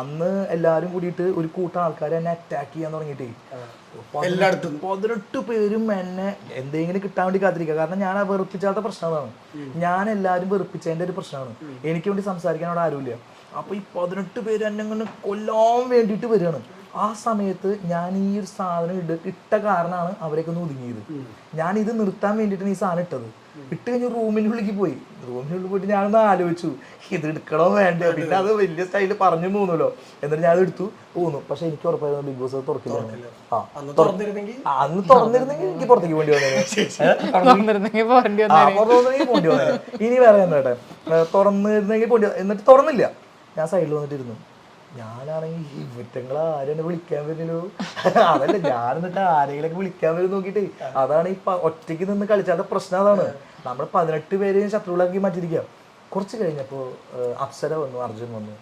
[SPEAKER 1] അന്ന് എല്ലാരും കൂടിയിട്ട് ഒരു കൂട്ടം ആൾക്കാരെ എന്നെ അറ്റാക്ക് ചെയ്യാൻ തുടങ്ങിയിട്ടേ.
[SPEAKER 2] എല്ലായിടത്തും.
[SPEAKER 1] പതിനെട്ട് പേരും എന്നെ എന്തെങ്കിലും കിട്ടാൻ വേണ്ടി കാത്തിരിക്കുക. കാരണം ഞാൻ ആ വെറുപ്പിച്ചാത്ത പ്രശ്നമാണ്. ഞാൻ എല്ലാരും വെറുപ്പിച്ചതിന്റെ ഒരു പ്രശ്നമാണ്. എനിക്ക് വേണ്ടി സംസാരിക്കാൻ അവിടെ ആരുമില്ല. അപ്പൊ ഈ പതിനെട്ട് പേര് എന്നെ ഇങ്ങനെ കൊല്ലാൻ വേണ്ടിയിട്ട് വരികയാണ്. ആ സമയത്ത് ഞാൻ ഈ ഒരു സാധനം ഇട്ട് ഇട്ട കാരണമാണ് അവരൊക്കെ ഒന്ന് ഒതുങ്ങിയത്. ഞാൻ ഇത് നിർത്താൻ വേണ്ടിയിട്ടാണ് ഈ സാധനം ഇട്ടത്. ഇട്ട് കഴിഞ്ഞ് റൂമിന്റെ ഉള്ളിക്ക് പോയി. റൂമിനുള്ളിൽ ഉള്ളിൽ പോയിട്ട് ഞാനൊന്ന് ആലോചിച്ചു ഇത് എടുക്കണോ വേണ്ടോ പിന്നെ അത്. വലിയ സ്റ്റൈലിൽ പറഞ്ഞു പോകുന്നല്ലോ എന്നിട്ട് ഞാൻ എടുത്തു പോകുന്നു പക്ഷെ എനിക്ക് ഉറപ്പായിരുന്നു ബിഗ് ബോസ് തുറക്കില്ല. ആ
[SPEAKER 2] അന്ന് തുറന്നിരുന്നെങ്കിൽ?
[SPEAKER 1] എനിക്ക് പുറത്തേക്ക് വേണ്ടി വന്നേനെ. പോണ്ടി വന്നേ ഇനി വേറെ എന്താ തുറന്നിരുന്നെങ്കിൽ പോണ്ടി എന്നിട്ട് തുറന്നില്ല. ഞാൻ സൈഡിൽ വന്നിട്ടിരുന്നു. ഞാനാണെങ്കിൽ ഈ വിറ്റങ്ങൾ ആരെന്നെ വിളിക്കാൻ വരുന്നല്ലോ? അതല്ല ഞാൻ എന്നിട്ട് ആരെങ്കിലൊക്കെ വിളിക്കാൻ വരും നോക്കിയിട്ട്. അതാണ് ഈ ഒറ്റയ്ക്ക് നിന്ന് കളിച്ചാത്ത പ്രശ്നം അതാണ്. നമ്മൾ പതിനെട്ട് പേരെയും ശത്രുക്കളാക്കി മാറ്റിയിരിക്കുക കുറച്ച് കഴിഞ്ഞപ്പോൾ അപ്സര വന്നു അർജുൻ വന്നു.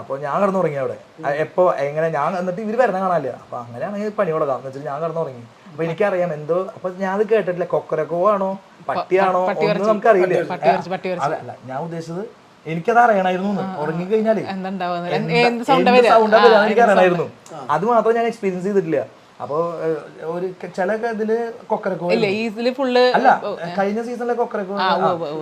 [SPEAKER 1] അപ്പോൾ ഞാൻ കിടന്നുറങ്ങി അവിടെ. എപ്പോൾ എപ്പോ എങ്ങനെ ഞാൻ എന്നിട്ട് ഇവർ വരണ കാണാനില്ല. അപ്പോൾ അങ്ങനെയാണെങ്കിൽ പണി കൊടുക്കാം. എന്ന് വെച്ചാൽ ഞാൻ കിടന്നുറങ്ങി. അപ്പൊ എനിക്കറിയാം എന്തോ അപ്പൊ ഞാൻ അത് കേട്ടിട്ടില്ല. കൊക്കരക്കോ ആണോ പട്ടിയാണോ? ഒന്നും നമുക്കറിയില്ല. അല്ല ഞാൻ ഉദ്ദേശിച്ചത് എനിക്കത് അറിയണമായിരുന്നു ഉറങ്ങി കഴിഞ്ഞാലേ
[SPEAKER 3] സൗണ്ട്
[SPEAKER 1] എനിക്ക് അറിയണമായിരുന്നു അത് മാത്രം ഞാൻ എക്സ്പീരിയൻസ് ചെയ്തിട്ടില്ല. അപ്പോ ഒരു ചില ഇതിൽ കൊക്കരക്കോ അല്ല കഴിഞ്ഞ സീസണിലെ കൊക്കരക്കോ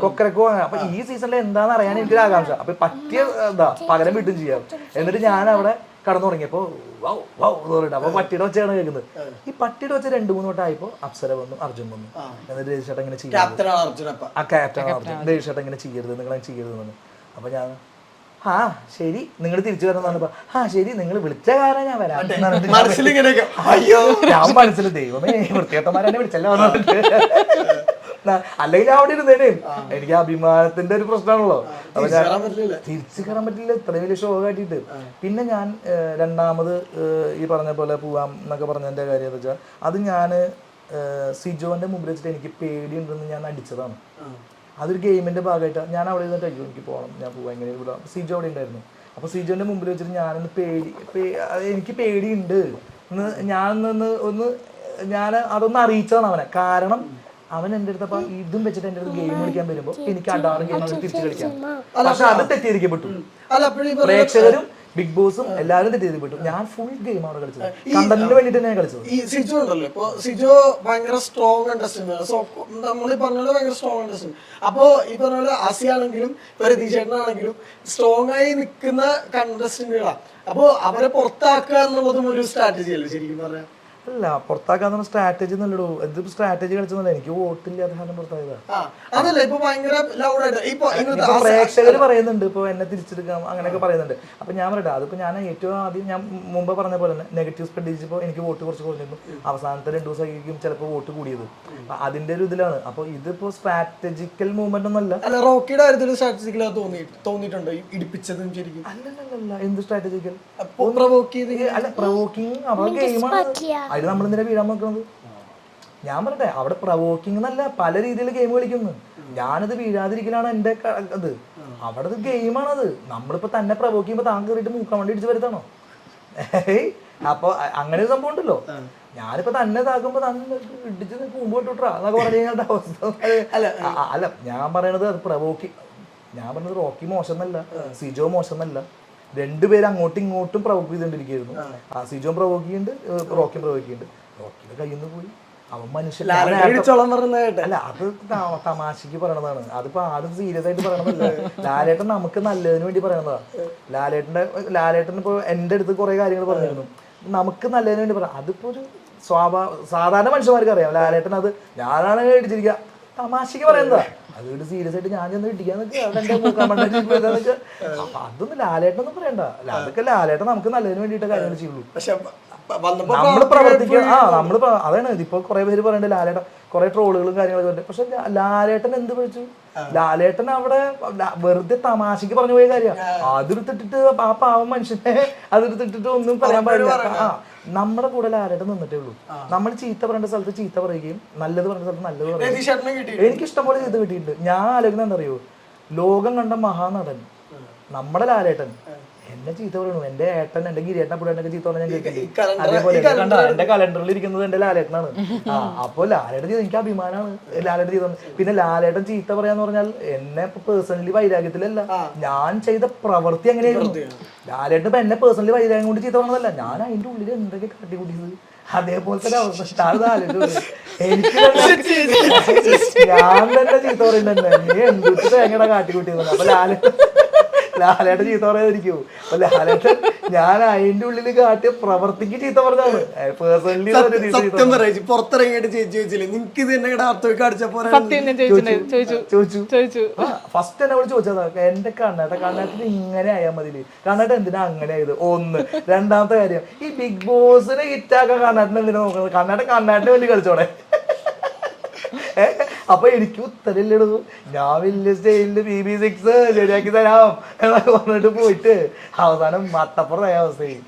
[SPEAKER 1] കൊക്കരക്കോ. അപ്പൊ ഈ സീസണിൽ എന്താന്ന് അറിയാൻ എനിക്കൊരു ആകാംക്ഷ. അപ്പൊ പറ്റിയ എന്താ പകരം വീട്ടും ചെയ്യാം. എന്നിട്ട് ഞാൻ അവിടെ കടന്നുറങ്ങിയപ്പോ വൗ വൗ എന്ന് പറഞ്ഞിട്ട് അപ്പൊ പട്ടിയുടെ വെച്ചാണ് കേൾക്കുന്നത്. ഈ പട്ടിയുടെ വച്ച രണ്ടു മൂന്ന് വട്ടം ആയപ്പോ അപ്സര വന്നു അർജുൻ വന്നു. എന്നിട്ട് രജിസ്റ്റർ ഇങ്ങനെ ചെയ്യും
[SPEAKER 2] ക്യാപ്റ്റനാണ് അർജുൻ അപ്പ
[SPEAKER 1] ആ ക്യാപ്റ്റൻ അർജുൻ. ദേഷ്യം ഇങ്ങനെ ചെയ്യരുത് നിങ്ങളെ ചെയ്യരുത് എന്ന് അപ്പൊ ഞാൻ ആ ശരി നിങ്ങൾ തിരിച്ചു വരണം പറഞ്ഞപ്പോ ആ ശരി നിങ്ങൾ വിളിച്ച കാരണം ഞാൻ വരാം. എന്ന്
[SPEAKER 2] അയ്യോ.
[SPEAKER 1] ഞാൻ മനസ്സിൽ ദൈവമേ വൃത്തികെട്ടന്മാരെന്നെ വിളിച്ചല്ലോ എന്ന് അല്ലെങ്കിൽ ഞാൻ അവിടെ ഇരുന്നേനെ. എനിക്ക് അഭിമാനത്തിന്റെ ഒരു പ്രശ്നമാണല്ലോ. അപ്പൊ ഞാൻ തിരിച്ചു കയറാൻ പറ്റില്ല ഇത്രയും വലിയ ഷോ കാട്ടിയിട്ട്. പിന്നെ ഞാൻ രണ്ടാമത് ഈ പറഞ്ഞ പോലെ പോവാം എന്നൊക്കെ പറഞ്ഞതിന്റെ കാര്യം എന്താ വെച്ചാൽ അത് ഞാൻ സിജോന്റെ മുമ്പിൽ വെച്ചിട്ട് എനിക്ക് പേടിയുണ്ടെന്ന് ഞാൻ അടിച്ചതാണ് അതൊരു ഗെയിമിന്റെ ഭാഗമായിട്ട് ഞാൻ അവിടെ ഇരുന്നിട്ട് അയ്യോ എനിക്ക് പോകണം ഞാൻ പോകാം എങ്ങനെ സിജോ അവിടെ ഉണ്ടായിരുന്നു. അപ്പോൾ സിജോന്റെ മുമ്പിൽ വെച്ചിട്ട് ഞാനൊന്ന് പേടി എനിക്ക് പേടിയുണ്ട്. ഒന്ന് ഞാനൊന്ന് ഒന്ന് ഞാൻ അതൊന്ന് അറിയിച്ചതാണ് അവനെ. കാരണം അവൻ എന്റെ അടുത്ത് അപ്പം ഇതും വെച്ചിട്ട് എന്റെ അടുത്ത് ഗെയിം കളിക്കാൻ വരുമ്പോൾ എനിക്ക് അടാറ് ഗെയിം തിരിച്ചു കളിക്കാം. പക്ഷെ അത് തെറ്റിദ്ധരിക്കപ്പെട്ടു. പ്രേക്ഷകരും ബിഗ് ബോസും എല്ലാവരും തെറ്റിദ്ധരിക്കപ്പെട്ടു ഞാൻ ഫുൾ ഗെയിം ആണ് കളിച്ചത്. കണ്ടന്റിന് വേണ്ടി തന്നെ കളിച്ചത്.
[SPEAKER 2] ഈ സിജു ഉണ്ടല്ലോ ഇപ്പൊ സിജു ഭയങ്കര സ്ട്രോങ് കണ്ടസ്റ്റന്റ് സോ നമ്മൾ പറഞ്ഞ ഭയങ്കര സ്ട്രോങ് കണ്ടസ്റ്റന്റ് അപ്പോ ഈ പറഞ്ഞ പോലെ ആസിയാണെങ്കിലും ഇപ്പൊ രതീഷേട്ടനാണെങ്കിലും സ്ട്രോങ് ആയി നിൽക്കുന്ന കണ്ടസ്റ്റന്റുകളാണ് അപ്പോ അവരെ പുറത്താക്കുക എന്നുള്ളതും ഒരു സ്ട്രാറ്റജി അല്ലേ ശരിക്കും പറയാം
[SPEAKER 1] അല്ല പുറത്താക്കാന്ന് സ്ട്രാറ്റജി നല്ലടോ എന്ത് സ്ട്രാറ്റജി കളിച്ചെന്നല്ല? എനിക്ക് വോട്ടില്ലാത്ത കാരണം പുറത്തായതാ.
[SPEAKER 2] ഇപ്പൊ ആസി-
[SPEAKER 1] പ്രേക്ഷകർ പറയുന്നുണ്ട് ഇപ്പൊ എന്നെ തിരിച്ചെടുക്കാം അങ്ങനെയൊക്കെ പറയുന്നുണ്ട്. അപ്പൊ ഞാൻ പറയട്ടെ അതിപ്പോ ഞാൻ ഏറ്റവും ആദ്യം ഞാൻ മുമ്പ് പറഞ്ഞ പോലെ തന്നെ നെഗറ്റീവ് സ്പ്രെഡ് ചെയ്തപ്പോ എനിക്ക് വോട്ട് കുറച്ച് കുറഞ്ഞിരുന്നു. അവസാനത്തെ രണ്ടു ദിവസമായിരിക്കും ചിലപ്പോൾ വോട്ട് കൂടിയത്. അതിന്റെ ഒരു ഇതിലാണ്. അപ്പൊ ഇതിപ്പോ സ്ട്രാറ്റജിക്കൽ മൂവ്മെന്റ് ഒന്നല്ല
[SPEAKER 2] അല്ല. റോക്കിയുടെ കാര്യത്തിൽ സ്ട്രാറ്റജിക്കൽ തോന്നി തോന്നിയിട്ടുണ്ടോ. ഈ ഇടിപ്പിച്ചതും ശരിക്കും.
[SPEAKER 1] അല്ലല്ലല്ല എന്ത് സ്ട്രാറ്റജിക്കൽ
[SPEAKER 2] പ്രവോക്ക് ചെയ്ത്
[SPEAKER 1] അല്ല ഗെയിമാണ് അതിൽ നമ്മൾ എന്തിനാ വീഴാൻ നോക്കുന്നത് ഞാൻ പറയട്ടെ അവിടെ പ്രവോക്കിംഗ് എന്നല്ല പല രീതിയിൽ ഗെയിം കളിക്കുന്നു. ഞാനത് വീഴാതിരിക്കലാണ് എന്റെ അത് ഇത്. അവിടെ ഇത് ഗെയിമാണത് നമ്മളിപ്പോ തന്നെ പ്രവോക്ക് ചെയ്യുമ്പോൾ താങ്ക് കയറിയിട്ട് മൂക്കാൻ വേണ്ടി ഇടിച്ച് വരുത്താണോ? ഏയ് അപ്പൊ അങ്ങനെ ഒരു സംഭവം ഉണ്ടല്ലോ. ഞാനിപ്പോ തന്നെ താക്കുമ്പോ തന്നെ ഇടിച്ച് കൂമ്പ് വിട്ടുട്രാ എന്നൊക്കെ പറഞ്ഞു കഴിഞ്ഞാൽ അവസ്ഥ. അല്ല ഞാൻ പറയണത് അത് പ്രവോക്കി ഞാൻ പറഞ്ഞത് റോക്കി മോശം എന്നല്ല സിജോ മോശം എന്നല്ല. രണ്ടുപേരും അങ്ങോട്ടും ഇങ്ങോട്ടും പ്രവോക്ക് ചെയ്തുകൊണ്ടിരിക്കുകയായിരുന്നു. ആ. സിജോൻ പ്രവോക്ക് ചെയ്യുന്നുണ്ട് ഏഹ് റോക്കിയും പ്രവോക്ക് ചെയ്യുന്നുണ്ട്. റോക്കിയുടെ കയ്യിൽ നിന്ന് പോയി. അവൻ മനുഷ്യൻ അല്ല അത് തമാശക്ക് പറയണതാണ്. അതിപ്പോ ആരും സീരിയസ് ആയിട്ട് പറയണതല്ല. ലാലേട്ടൻ നമുക്ക് നല്ലതിന് വേണ്ടി പറയണതാണ് ലാലേട്ടന്റെ ലാലേട്ടൻ ഇപ്പൊ എന്റെ അടുത്ത് കുറെ കാര്യങ്ങൾ പറഞ്ഞിരുന്നു. നമുക്ക് നല്ലതിന് വേണ്ടി പറയാം അതിപ്പോ ഒരു സ്വാഭാ സാധാരണ മനുഷ്യന്മാർക്ക് അറിയാം ലാലേട്ടൻ അത് ഞാനാണ് ഇടിച്ചിരിക്കുക. തമാശക്ക് പറയുന്നതാ അതുകൊണ്ട് സീരിയസ് ആയിട്ട് ഞാൻ ചെന്ന് ഇടിക്കാൻ നിൽക്കുക അതൊന്നും ലാലേട്ടനൊന്നും പറയണ്ട. അതൊക്കെ ലാലേട്ടൻ നമുക്ക് നല്ലതിന് വേണ്ടിയിട്ട് കാര്യങ്ങൾ ചെയ്യുള്ളൂ.
[SPEAKER 2] പക്ഷെ
[SPEAKER 1] നമ്മൾ പ്രവർത്തിക്കുക ആ നമ്മൾ അതാണ് ഇതിപ്പോ കുറെ പേര് പറയണ്ട ലാലേട്ടൻ കുറെ ട്രോളുകളും കാര്യങ്ങളൊക്കെ ഉണ്ട് പക്ഷെ ലാലേട്ടൻ എന്ത് വിളിച്ചു? ലാലേട്ടൻ അവിടെ വെറുതെ തമാശക്ക് പറഞ്ഞു പോയ കാര്യമാണ് അതെടുത്തിട്ടിട്ട് ആ പാവം മനുഷ്യനെ അതെടുത്തിട്ടിട്ട് ഒന്നും പറയാൻ പാടില്ല. ആ നമ്മുടെ കൂടെ ലാലേട്ടൻ നിന്നിട്ടേ ഉള്ളൂ. നമ്മൾ ചീത്ത പറയേണ്ട സ്ഥലത്ത് ചീത്ത പറയുകയും നല്ലത് പറയേണ്ട സ്ഥലത്ത് നല്ലത് പറയുകയും എനിക്ക് ഇഷ്ടംപോലെ ചെയ്ത് കിട്ടിയിട്ടുണ്ട്. ഞാൻ ആലോചിക്കുന്നത് എന്താ അറിയോ ലോകം കണ്ട മഹാനടൻ. നമ്മുടെ ലാലേട്ടൻ. എന്നെ ചീത്ത പറയണു. എന്റെ ഏട്ടൻ എന്റെ ഗിരിയേട്ടനെ പുള്ളിയൊക്കെ ചീത്ത പറഞ്ഞാൽ ഞാൻ അതേപോലെ കണ്ട? എന്റെ കലണ്ടറിൽ ഇരിക്കുന്നത് എന്റെ ലാലേട്ടനാണ്. ആ അപ്പൊ ലാലേട്ടൻ ചെയ്ത് എനിക്ക് അഭിമാനമാണ് ലാലേട്ടൻ ചെയ്തത് പിന്നെ ലാലേട്ടൻ ചീത്ത പറയാന്ന് പറഞ്ഞാൽ എന്നെ പേഴ്സണലി വൈരാഗ്യത്തിലല്ല. ഞാൻ ചെയ്ത പ്രവൃത്തി എങ്ങനെയായിരുന്നു ലാലേട്ടൻ ഇപ്പൊ എന്നെ പേഴ്സണലി വൈരാഗ്യം കൊണ്ട് ചീത്ത പറഞ്ഞതല്ല. ഞാൻ അതിന്റെ ഉള്ളിൽ എന്തൊക്കെ കാട്ടിക്കൂട്ടിയത്? അതേപോലത്തെ തന്നെ അവസ്ഥ. എനിക്ക് ഞാൻ തന്നെ ചീത്ത പറയുന്നുണ്ട് നീ എന്തൊക്കെ തേങ്ങയുടെ കാട്ടിക്കൂട്ടിയത് അപ്പൊ ലാലേട്ടൻ ലാലേട്ടൻ ചീത്ത പറയാതിരിക്കൂ. അപ്പൊ ലാലേട്ടൻ ഞാൻ അതിന്റെ ഉള്ളിൽ കാട്ടിയ പ്രവർത്തിക്ക് ചീത്ത പറഞ്ഞാണ് പേഴ്സണലി
[SPEAKER 2] സത്യം പറയാ പുറത്തിറങ്ങിയിട്ട് ചേച്ചി ചോദിച്ചില്ലേ നിനക്ക് ഇത് എന്നെ അർത്ഥമൊക്കെ
[SPEAKER 3] ചോദിച്ചിട്ടുണ്ടായിരുന്നു ചോദിച്ചു.
[SPEAKER 1] ചോദിച്ചു.
[SPEAKER 3] ചോദിച്ചു.
[SPEAKER 1] ഫസ്റ്റ് എന്നെ വിളിച്ച് ചോദിച്ചാ എന്റെ കണ്ണാട്ട കണ്ണാട്ടിന് ഇങ്ങനെ ആയാൽ മതി കണ്ണാട്ട എന്തിനാ അങ്ങനെ ആയത്? ഒന്ന്. രണ്ടാമത്തെ കാര്യം ഈ ബിഗ് ബോസിനെ ഹിറ്റാക്കാൻ കണ്ണേട്ടൻ എന്തിനാ നോക്കുന്നത്? കണ്ണാട്ട കണ്ണാട്ടിന് വേണ്ടി കളിച്ചോടെ? അപ്പൊ എനിക്ക് ഉത്തരമില്ലടൂ. ഞാൻ സിക്സ് ശരിയാക്കി തരാം എന്നൊക്കെ പറഞ്ഞിട്ട് പോയിട്ട് അവസാനം മത്തപ്പുറമായ അവസ്ഥയായി.